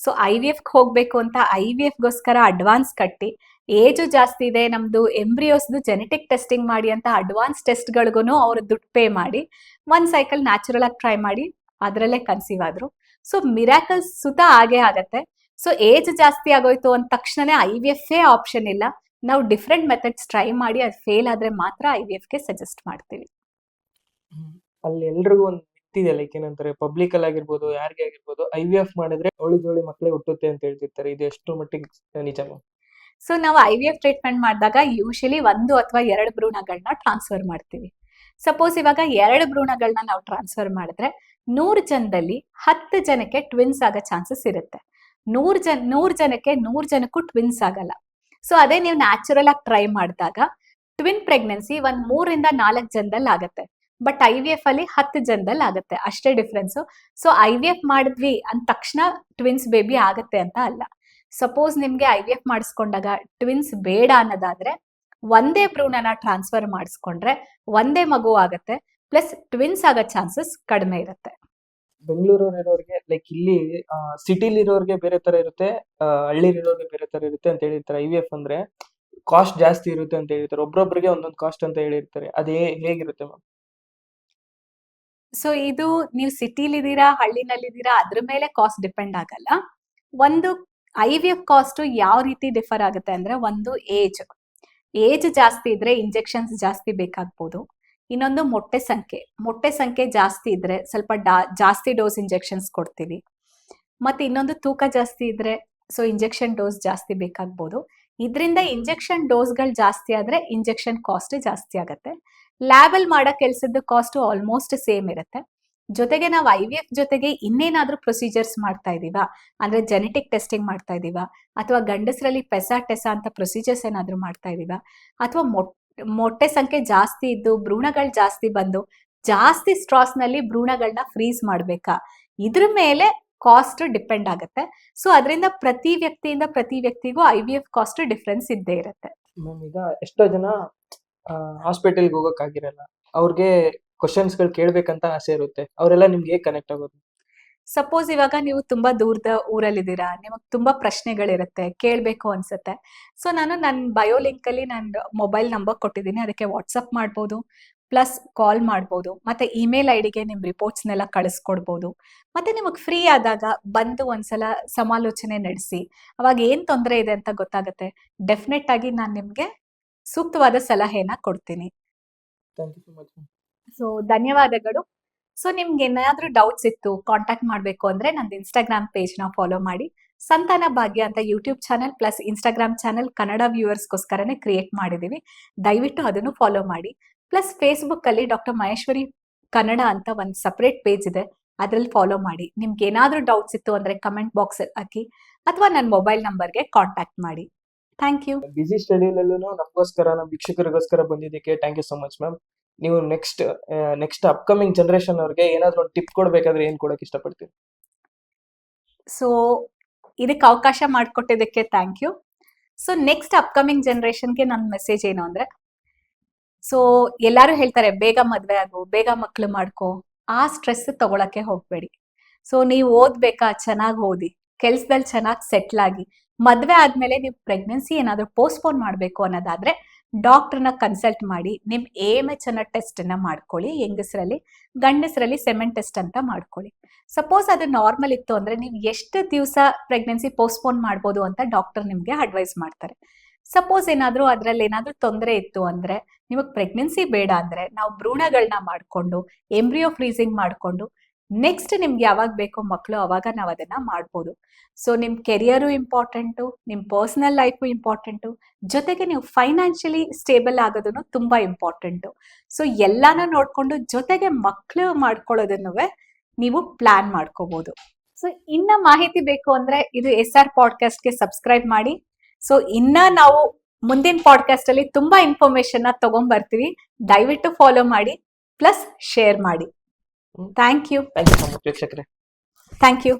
S2: ಸೊ ಐ ವಿ ಎಫ್ ಹೋಗ್ಬೇಕು ಅಂತ ಐ ವಿ ಎಫ್ ಗೋಸ್ಕರ ಅಡ್ವಾನ್ಸ್ ಕಟ್ಟಿ ಏಜು ಜಾಸ್ತಿ ಇದೆ, ನಮ್ದು ಎಂಬ್ರಿಯೋಸ್ದು ಜೆನೆಟಿಕ್ ಟೆಸ್ಟಿಂಗ್ ಮಾಡಿ ಅಂತ ಅಡ್ವಾನ್ಸ್ ಟೆಸ್ಟ್ಗಳಿಗೂ ಅವರು ದುಡ್ಡು ಪೇ ಮಾಡಿ ಒಂದ್ ಸೈಕಲ್ ನ್ಯಾಚುರಲ್ ಆಗಿ ಟ್ರೈ ಮಾಡಿ, ಅದರಲ್ಲೇ ಕನ್ಸೀವ್ ಆದ್ರು. ಸೊ ಮಿರಾಕಲ್ ಸುತ ಆಗೇ ಆಗತ್ತೆ. ಸೊ ಏಜ್ ಜಾಸ್ತಿ ಆಗೋಯ್ತು ಅಂದ ತಕ್ಷಣನೇ ಐ ವಿ ಎಫ್ ಆಪ್ಷನ್ ಇಲ್ಲ. ನಾವು ಡಿಫ್ರೆಂಟ್ ಮೆಥಡ್ಸ್ ಟ್ರೈ ಮಾಡಿ ಅದು ಫೇಲ್ ಆದ್ರೆ ಮಾತ್ರ ಐ ವಿ ಎಫ್ಗೆ ಸಜೆಸ್ಟ್ ಮಾಡ್ತೀವಿ.
S1: ಅಲ್ಲಿ ಎಲ್ರಿಗೂ ಒಂದು ಇದೆ ಲೈಕ್ ಏನಂತಾರೆ ಪಬ್ಲಿಕ್ ಅಲ್ಲಿ ಆಗಿರ್ಬೋದು, ಯಾರಿಗೆ ಆಗಿರ್ಬೋದು ಐ ವಿ ಎಫ್ ಮಾಡಿದ್ರೆ ಜೋಳಿ ಜೋಳಿ ಮಕ್ಕಳೇ ಹುಟ್ಟುತ್ತೆ ಅಂತ ಹೇಳ್ತಿರ್ತಾರೆ. ಇದು ಎಷ್ಟು ಮಟ್ಟಿಗೆ ನಿಜ.
S2: ಸೊ ನಾವು ಐ ವಿ ಎಫ್ ಟ್ರೀಟ್ಮೆಂಟ್ ಮಾಡಿದಾಗ ಯೂಶಲಿ ಒಂದು ಅಥವಾ ಎರಡು ಭ್ರೂಣಗಳನ್ನ ಟ್ರಾನ್ಸ್ಫರ್ ಮಾಡ್ತೀವಿ. ಸಪೋಸ್ ಇವಾಗ ಎರಡು ಭ್ರೂಣಗಳನ್ನ ನಾವು ಟ್ರಾನ್ಸ್ಫರ್ ಮಾಡಿದ್ರೆ ನೂರು ಜನದಲ್ಲಿ ಹತ್ತು ಜನಕ್ಕೆ ಟ್ವಿನ್ಸ್ ಆಗೋ ಚಾನ್ಸಸ್ ಇರುತ್ತೆ. ನೂರು ಜನ, ನೂರು ಜನಕ್ಕೆ ನೂರು ಜನಕ್ಕೂ ಟ್ವಿನ್ಸ್ ಆಗಲ್ಲ. ಸೊ ಅದೇ ನೀವು ನ್ಯಾಚುರಲ್ ಆಗಿ ಟ್ರೈ ಮಾಡಿದಾಗ ಟ್ವಿನ್ ಪ್ರೆಗ್ನೆನ್ಸಿ ಒಂದ್ ಮೂರಿಂದ ನಾಲ್ಕು ಜನದಲ್ಲಿ ಆಗತ್ತೆ. ಬಟ್ ಐ ವಿ ಎಫ್ ಅಲ್ಲಿ ಹತ್ತು ಜನದಲ್ಲಿ ಆಗುತ್ತೆ, ಅಷ್ಟೇ difference so I V F ಮಾಡಿದ್ವಿ ಅಂದ ತಕ್ಷಣ ಟ್ವಿನ್ಸ್ ಬೇಬಿ ಆಗತ್ತೆ ಅಂತ ಅಲ್ಲ. ಸಪೋಸ್ ನಿಮ್ಗೆ ಐ ವಿ ಎಫ್ ಮಾಡಿಸ್ಕೊಂಡಾಗ ಟ್ವಿನ್ಸ್ ಬೇಡ ಅನ್ನೋದಾದ್ರೆ, ಒಂದೇ ಭ್ರೂಣನ ಟ್ರಾನ್ಸ್ಫರ್ ಮಾಡಿಸ್ಕೊಂಡ್ರೆ ಒಂದೇ ಮಗು ಆಗತ್ತೆ ಪ್ಲಸ್ ಟ್ವಿನ್ಸ್ ಆಗೋ ಚಾನ್ಸಸ್ ಕಡಿಮೆ ಇರುತ್ತೆ.
S1: ಬೆಂಗಳೂರು ಇರೋರಿಗೆ ಲೈಕ್ ಇಲ್ಲಿ ಸಿಟಿಲಿ ಇರೋರಿಗೆ ಬೇರೆ ತರ ಇರುತ್ತೆ ಹಳ್ಳಿಲಿರೋರಿಗೆ ಬೇರೆ ತರ ಇರುತ್ತೆ ಅಂತ ಹೇಳಿರ್ತಾರೆ ಐ ವಿ ಎಫ್ ಅಂದ್ರೆ ಕಾಸ್ಟ್ ಜಾಸ್ತಿ ಇರುತ್ತೆ ಅಂತ ಹೇಳಿರ್ತಾರೆ. ಒಬ್ರೊಬ್ರಿಗೆ ಒಂದೊಂದು ಕಾಸ್ಟ್ ಅಂತ ಹೇಳಿರ್ತಾರೆ. ಅದೇ ಹೇಗಿರುತ್ತೆ ಮ್ಯಾಮ್
S2: ಸೊ ಇದು ನೀವು ಸಿಟಿಲಿದ್ದೀರಾ, ಹಳ್ಳಿನಲ್ಲಿದ್ದೀರಾ, ಅದ್ರ ಮೇಲೆ ಕಾಸ್ಟ್ ಡಿಪೆಂಡ್ ಆಗಲ್ಲ. ಒಂದು ಐ ವಿ ಎಫ್ ಕಾಸ್ಟ್ ಯಾವ ರೀತಿ ಡಿಫರ್ ಆಗುತ್ತೆ ಅಂದ್ರೆ ಒಂದು ಏಜ್ ಏಜ್ ಜಾಸ್ತಿ ಇದ್ರೆ ಇಂಜೆಕ್ಷನ್ಸ್ ಜಾಸ್ತಿ ಬೇಕಾಗ್ಬೋದು. ಇನ್ನೊಂದು ಮೊಟ್ಟೆ ಸಂಖ್ಯೆ. ಮೊಟ್ಟೆ ಸಂಖ್ಯೆ ಜಾಸ್ತಿ ಇದ್ರೆ ಸ್ವಲ್ಪ ಡಾ, ಜಾಸ್ತಿ ಡೋಸ್ ಇಂಜೆಕ್ಷನ್ಸ್ ಕೊಡ್ತೀವಿ. ಮತ್ತೆ ಇನ್ನೊಂದು ತೂಕ ಜಾಸ್ತಿ ಇದ್ರೆ ಸೊ ಇಂಜೆಕ್ಷನ್ ಡೋಸ್ ಜಾಸ್ತಿ ಬೇಕಾಗ್ಬೋದು. ಇದರಿಂದ ಇಂಜೆಕ್ಷನ್ ಡೋಸ್ಗಳು ಜಾಸ್ತಿ ಆದ್ರೆ ಇಂಜೆಕ್ಷನ್ ಕಾಸ್ಟ್ ಜಾಸ್ತಿ ಆಗುತ್ತೆ. ಲ್ಯಾಬಲ್ ಮಾಡೋ ಕೆಲಸದ ಕಾಸ್ಟ್ ಆಲ್ಮೋಸ್ಟ್ ಸೇಮ್ ಇರುತ್ತೆ. ಜೊತೆಗೆ ನಾವು ಐ ವಿ ಎಫ್ ಜೊತೆಗೆ ಇನ್ನೇನಾದ್ರೂ ಪ್ರೊಸೀಜರ್ಸ್ ಮಾಡ್ತಾ ಇದೀವ, ಅಂದ್ರೆ ಜೆನೆಟಿಕ್ ಟೆಸ್ಟಿಂಗ್ ಮಾಡ್ತಾ ಇದೀವ, ಅಥವಾ ಗಂಡಸರಲ್ಲಿ ಪೆಸಾ ಟೆಸಾ ಅಂತ ಪ್ರೊಸೀಜರ್ಸ್ ಏನಾದ್ರೂ ಮಾಡ್ತಾ ಇದೀವಾ, ಅಥವಾ ಮೊಟ್ಟೆ ಸಂಖ್ಯೆ ಜಾಸ್ತಿ ಇದ್ದು ಭ್ರೂಣಗಳು ಜಾಸ್ತಿ ಬಂದು ಜಾಸ್ತಿ ಸ್ಟ್ರಾಸ್ನಲ್ಲಿ ಭ್ರೂಣಗಳನ್ನ ಫ್ರೀಸ್ ಮಾಡ್ಬೇಕಾ? ಇದ್ರ ಮೇಲೆ ಕಾಸ್ಟ್ ಡಿಪೆಂಡ್ ಆಗುತ್ತೆ. ಸೊ ಅದರಿಂದ ಪ್ರತಿ ವ್ಯಕ್ತಿಯಿಂದ ಪ್ರತಿ ವ್ಯಕ್ತಿಗೂ I V F cost difference ಇದ್ದೇ ಇರುತ್ತೆ.
S1: ಎಷ್ಟೋ ಜನ ಹಾಸ್ಪಿಟಲ್ಗೆ ಹೋಗಕ್ ಆಗಿರಲ್ಲ. ಅವ್ರಿಗೆ ಕ್ವಶನ್ಸ್ಗಳು ಕೇಳ್ಬೇಕಂತ ಆಸೆ ಇರುತ್ತೆ. ಅವರೆಲ್ಲ ನಿಮ್ಗೆ ಹೇಗೆ ಕನೆಕ್ಟ್ ಆಗೋದು?
S2: ಸಪೋಸ್ ಇವಾಗ ನೀವು ತುಂಬಾ ದೂರದ ಊರಲ್ಲಿದ್ದೀರಾ. ನಿಮಗೆ ತುಂಬಾ ಪ್ರಶ್ನೆಗಳಿರುತ್ತೆ. ಕೇಳಬೇಕು ಅನ್ಸುತ್ತೆ. ಸೊ ನಾನು ನನ್ನ ಬಯೋ ಲಿಂಕ್ ಅಲ್ಲಿ ನನ್ನ ಮೊಬೈಲ್ ನಂಬರ್ ಕೊಟ್ಟಿದ್ದೀನಿ. ಅದಕ್ಕೆ ವಾಟ್ಸಪ್ ಮಾಡ್ಬೋದು. ಪ್ಲಸ್ ಕಾಲ್ ಮಾಡ್ಬೋದು. ಮತ್ತೆ ಇಮೇಲ್ ಐ ಡಿಗೆ ನಿಮ್ಮ ರಿಪೋರ್ಟ್ಸ್ನೆಲ್ಲ ಕಳಿಸ್ಕೊಡ್ಬೋದು. ಮತ್ತೆ ನಿಮಗೆ ಫ್ರೀ ಆದಾಗ ಬಂದು ಒಂದ್ಸಲ ಸಮಾಲೋಚನೆ ನಡೆಸಿ. ಅವಾಗ ಏನ್ ತೊಂದರೆ ಇದೆ ಅಂತ ಗೊತ್ತಾಗುತ್ತೆ. ಡೆಫಿನೆಟ್ ಆಗಿ ನಾನು ನಿಮ್ಗೆ ಸೂಕ್ತವಾದ ಸಲಹೆನ ಕೊಡ್ತೀನಿ.
S1: ಸೊ
S2: ಧನ್ಯವಾದಗಳು. ಸೊ ನಿಮ್ಗೆ ಏನಾದ್ರೂ ಡೌಟ್ಸ್ ಇತ್ತು ಕಾಂಟ್ಯಾಕ್ಟ್ ಮಾಡಬೇಕು ಅಂದ್ರೆ ನಂದು ಇನ್ಸ್ಟಾಗ್ರಾಮ್ ಪೇಜ್ನ ಫಾಲೋ ಮಾಡಿ. ಸಂತಾನ ಭಾಗ್ಯ ಅಂತ YouTube channel plus Instagram channel Kannada ವ್ಯೂವರ್ಸ್ಗೋಸ್ಕರನೇ create ಮಾಡಿದೀವಿ. ದಯವಿಟ್ಟು ಅದನ್ನು ಫಾಲೋ ಮಾಡಿ. ಪ್ಲಸ್ ಫೇಸ್ಬುಕ್ ಅಲ್ಲಿ ಡಾಕ್ಟರ್ ಮಹೇಶ್ವರಿ ಕನ್ನಡ ಅಂತ ಒಂದು ಸಪ್ರೇಟ್ ಪೇಜ್ ಇದೆ. ಅದ್ರಲ್ಲಿ ಫಾಲೋ ಮಾಡಿ. ನಿಮ್ಗೆ ಏನಾದ್ರೂ ಡೌಟ್ಸ್ ಇತ್ತು ಅಂದ್ರೆ ಕಮೆಂಟ್ ಬಾಕ್ಸ್ ಹಾಕಿ. ಅಥವಾ ನನ್ನ ಮೊಬೈಲ್ ನಂಬರ್ಗೆ ಕಾಂಟ್ಯಾಕ್ಟ್ ಮಾಡಿ. ಥ್ಯಾಂಕ್ ಯು
S1: ಬಿಸಿ ಸ್ಟಡಿಲಲ್ಲೂ ನಮಗೋಸ್ಕರ ನಮ್ಮ ವೀಕ್ಷಕರಿಗೋಸ್ಕರ ಬಂದಿದ್ದಕ್ಕೆ thank you so much ma'am ನೀವು ನೆಕ್ಸ್ಟ್ ನೆಕ್ಸ್ಟ್ ಅಪ್ಕಮಿಂಗ್ ಜನರೇಷನ್ ಅವ್ರಿಗೆ ಏನಾದರೂ ಒಂದು ಟಿಪ್ ಕೊಡಬೇಕಾದ್ರೆ ಏನು ಕೊಡೋಕೆ ಇಷ್ಟಪಡ್ತೀವಿ
S2: ಸೊ ಇದಕ್ಕೆ ಅವಕಾಶ ಮಾಡಿಕೊಟ್ಟಿದ್ದಕ್ಕೆ thank you so next upcoming ಜನ್ರೇಷನ್ಗೆ ನನ್ನ ಮೆಸೇಜ್ ಏನು ಅಂದ್ರೆ ಸೊ ಎಲ್ಲರೂ ಹೇಳ್ತಾರೆ ಬೇಗ ಮದುವೆ ಆಗು ಬೇಗ ಮಕ್ಕಳು ಮಾಡ್ಕೋ ಆ ಸ್ಟ್ರೆಸ್ ತಗೊಳಕ್ಕೆ ಹೋಗ್ಬೇಡಿ. ಸೊ ನೀವು ಓದ್ಬೇಕಾ ಚೆನ್ನಾಗಿ ಓದಿ ಕೆಲ್ಸದಲ್ಲಿ ಚೆನ್ನಾಗಿ ಸೆಟ್ಲ್ ಆಗಿ ಮದ್ವೆ ಆದ್ಮೇಲೆ ನೀವು ಪ್ರೆಗ್ನೆನ್ಸಿ ಏನಾದ್ರೂ ಪೋಸ್ಟ್ಪೋನ್ ಮಾಡಬೇಕು ಅನ್ನೋದಾದ್ರೆ ಡಾಕ್ಟರ್ನ ಕನ್ಸಲ್ಟ್ ಮಾಡಿ, ನಿಮ್ ಎ ಎಂ ಎಚ್ ಅನ್ನೋ ಟೆಸ್ಟ್ನ ಮಾಡ್ಕೊಳ್ಳಿ, ಹೆಂಗಸರಲ್ಲಿ, ಗಂಡಸರಲ್ಲಿ ಸೆಮೆಂಟ್ ಟೆಸ್ಟ್ ಅಂತ ಮಾಡ್ಕೊಳ್ಳಿ. ಸಪೋಸ್ ಅದು ನಾರ್ಮಲ್ ಇತ್ತು ಅಂದ್ರೆ ನೀವು ಎಷ್ಟು ದಿವಸ ಪ್ರೆಗ್ನೆನ್ಸಿ ಪೋಸ್ಟ್ಪೋನ್ ಮಾಡ್ಬೋದು ಅಂತ ಡಾಕ್ಟರ್ ನಿಮ್ಗೆ ಅಡ್ವೈಸ್ ಮಾಡ್ತಾರೆ. ಸಪೋಸ್ ಏನಾದ್ರೂ ಅದ್ರಲ್ಲಿ ಏನಾದ್ರೂ ತೊಂದರೆ ಇತ್ತು ಅಂದ್ರೆ, ನಿಮಗೆ ಪ್ರೆಗ್ನೆನ್ಸಿ ಬೇಡ ಅಂದ್ರೆ ನಾವು ಭ್ರೂಣಗಳನ್ನ ಮಾಡ್ಕೊಂಡು ಎಂಬ್ರಿಯೋ ಫ್ರೀಸಿಂಗ್ ಮಾಡ್ಕೊಂಡು ನೆಕ್ಸ್ಟ್ ನಿಮ್ಗೆ ಯಾವಾಗ ಬೇಕೋ ಮಕ್ಕಳು ಅವಾಗ ನಾವು ಅದನ್ನ ಮಾಡ್ಬೋದು. ಸೊ ನಿಮ್ ಕೆರಿಯರು ಇಂಪಾರ್ಟೆಂಟು ನಿಮ್ ಪರ್ಸನಲ್ ಲೈಫು ಇಂಪಾರ್ಟೆಂಟು ಜೊತೆಗೆ ನೀವು ಫೈನಾನ್ಷಿಯಲಿ ಸ್ಟೇಬಲ್ ಆಗೋದನ್ನು ತುಂಬಾ ಇಂಪಾರ್ಟೆಂಟು ಸೊ ಎಲ್ಲಾನು ನೋಡ್ಕೊಂಡು ಜೊತೆಗೆ ಮಕ್ಕಳು ಮಾಡ್ಕೊಳ್ಳೋದನ್ನು ನೀವು ಪ್ಲಾನ್ ಮಾಡ್ಕೋಬಹುದು ಸೊ ಇನ್ನ ಮಾಹಿತಿ ಬೇಕು ಅಂದ್ರೆ ಇದು ಎಸ್ ಆರ್ ಪಾಡ್ಕಾಸ್ಟ್ಗೆ ಸಬ್ಸ್ಕ್ರೈಬ್ ಮಾಡಿ. ಸೊ ಇನ್ನ ನಾವು ಮುಂದಿನ ಪಾಡ್ಕಾಸ್ಟ್ ಅಲ್ಲಿ ತುಂಬಾ ಇನ್ಫಾರ್ಮೇಶನ್ನ ತಗೊಂಡ್ ಬರ್ತೀವಿ ದಯವಿಟ್ಟು ಫಾಲೋ ಮಾಡಿ ಪ್ಲಸ್ ಶೇರ್ ಮಾಡಿ. Thank you
S1: thank you so much ವೀಕ್ಷಕರೇ.
S2: Thank you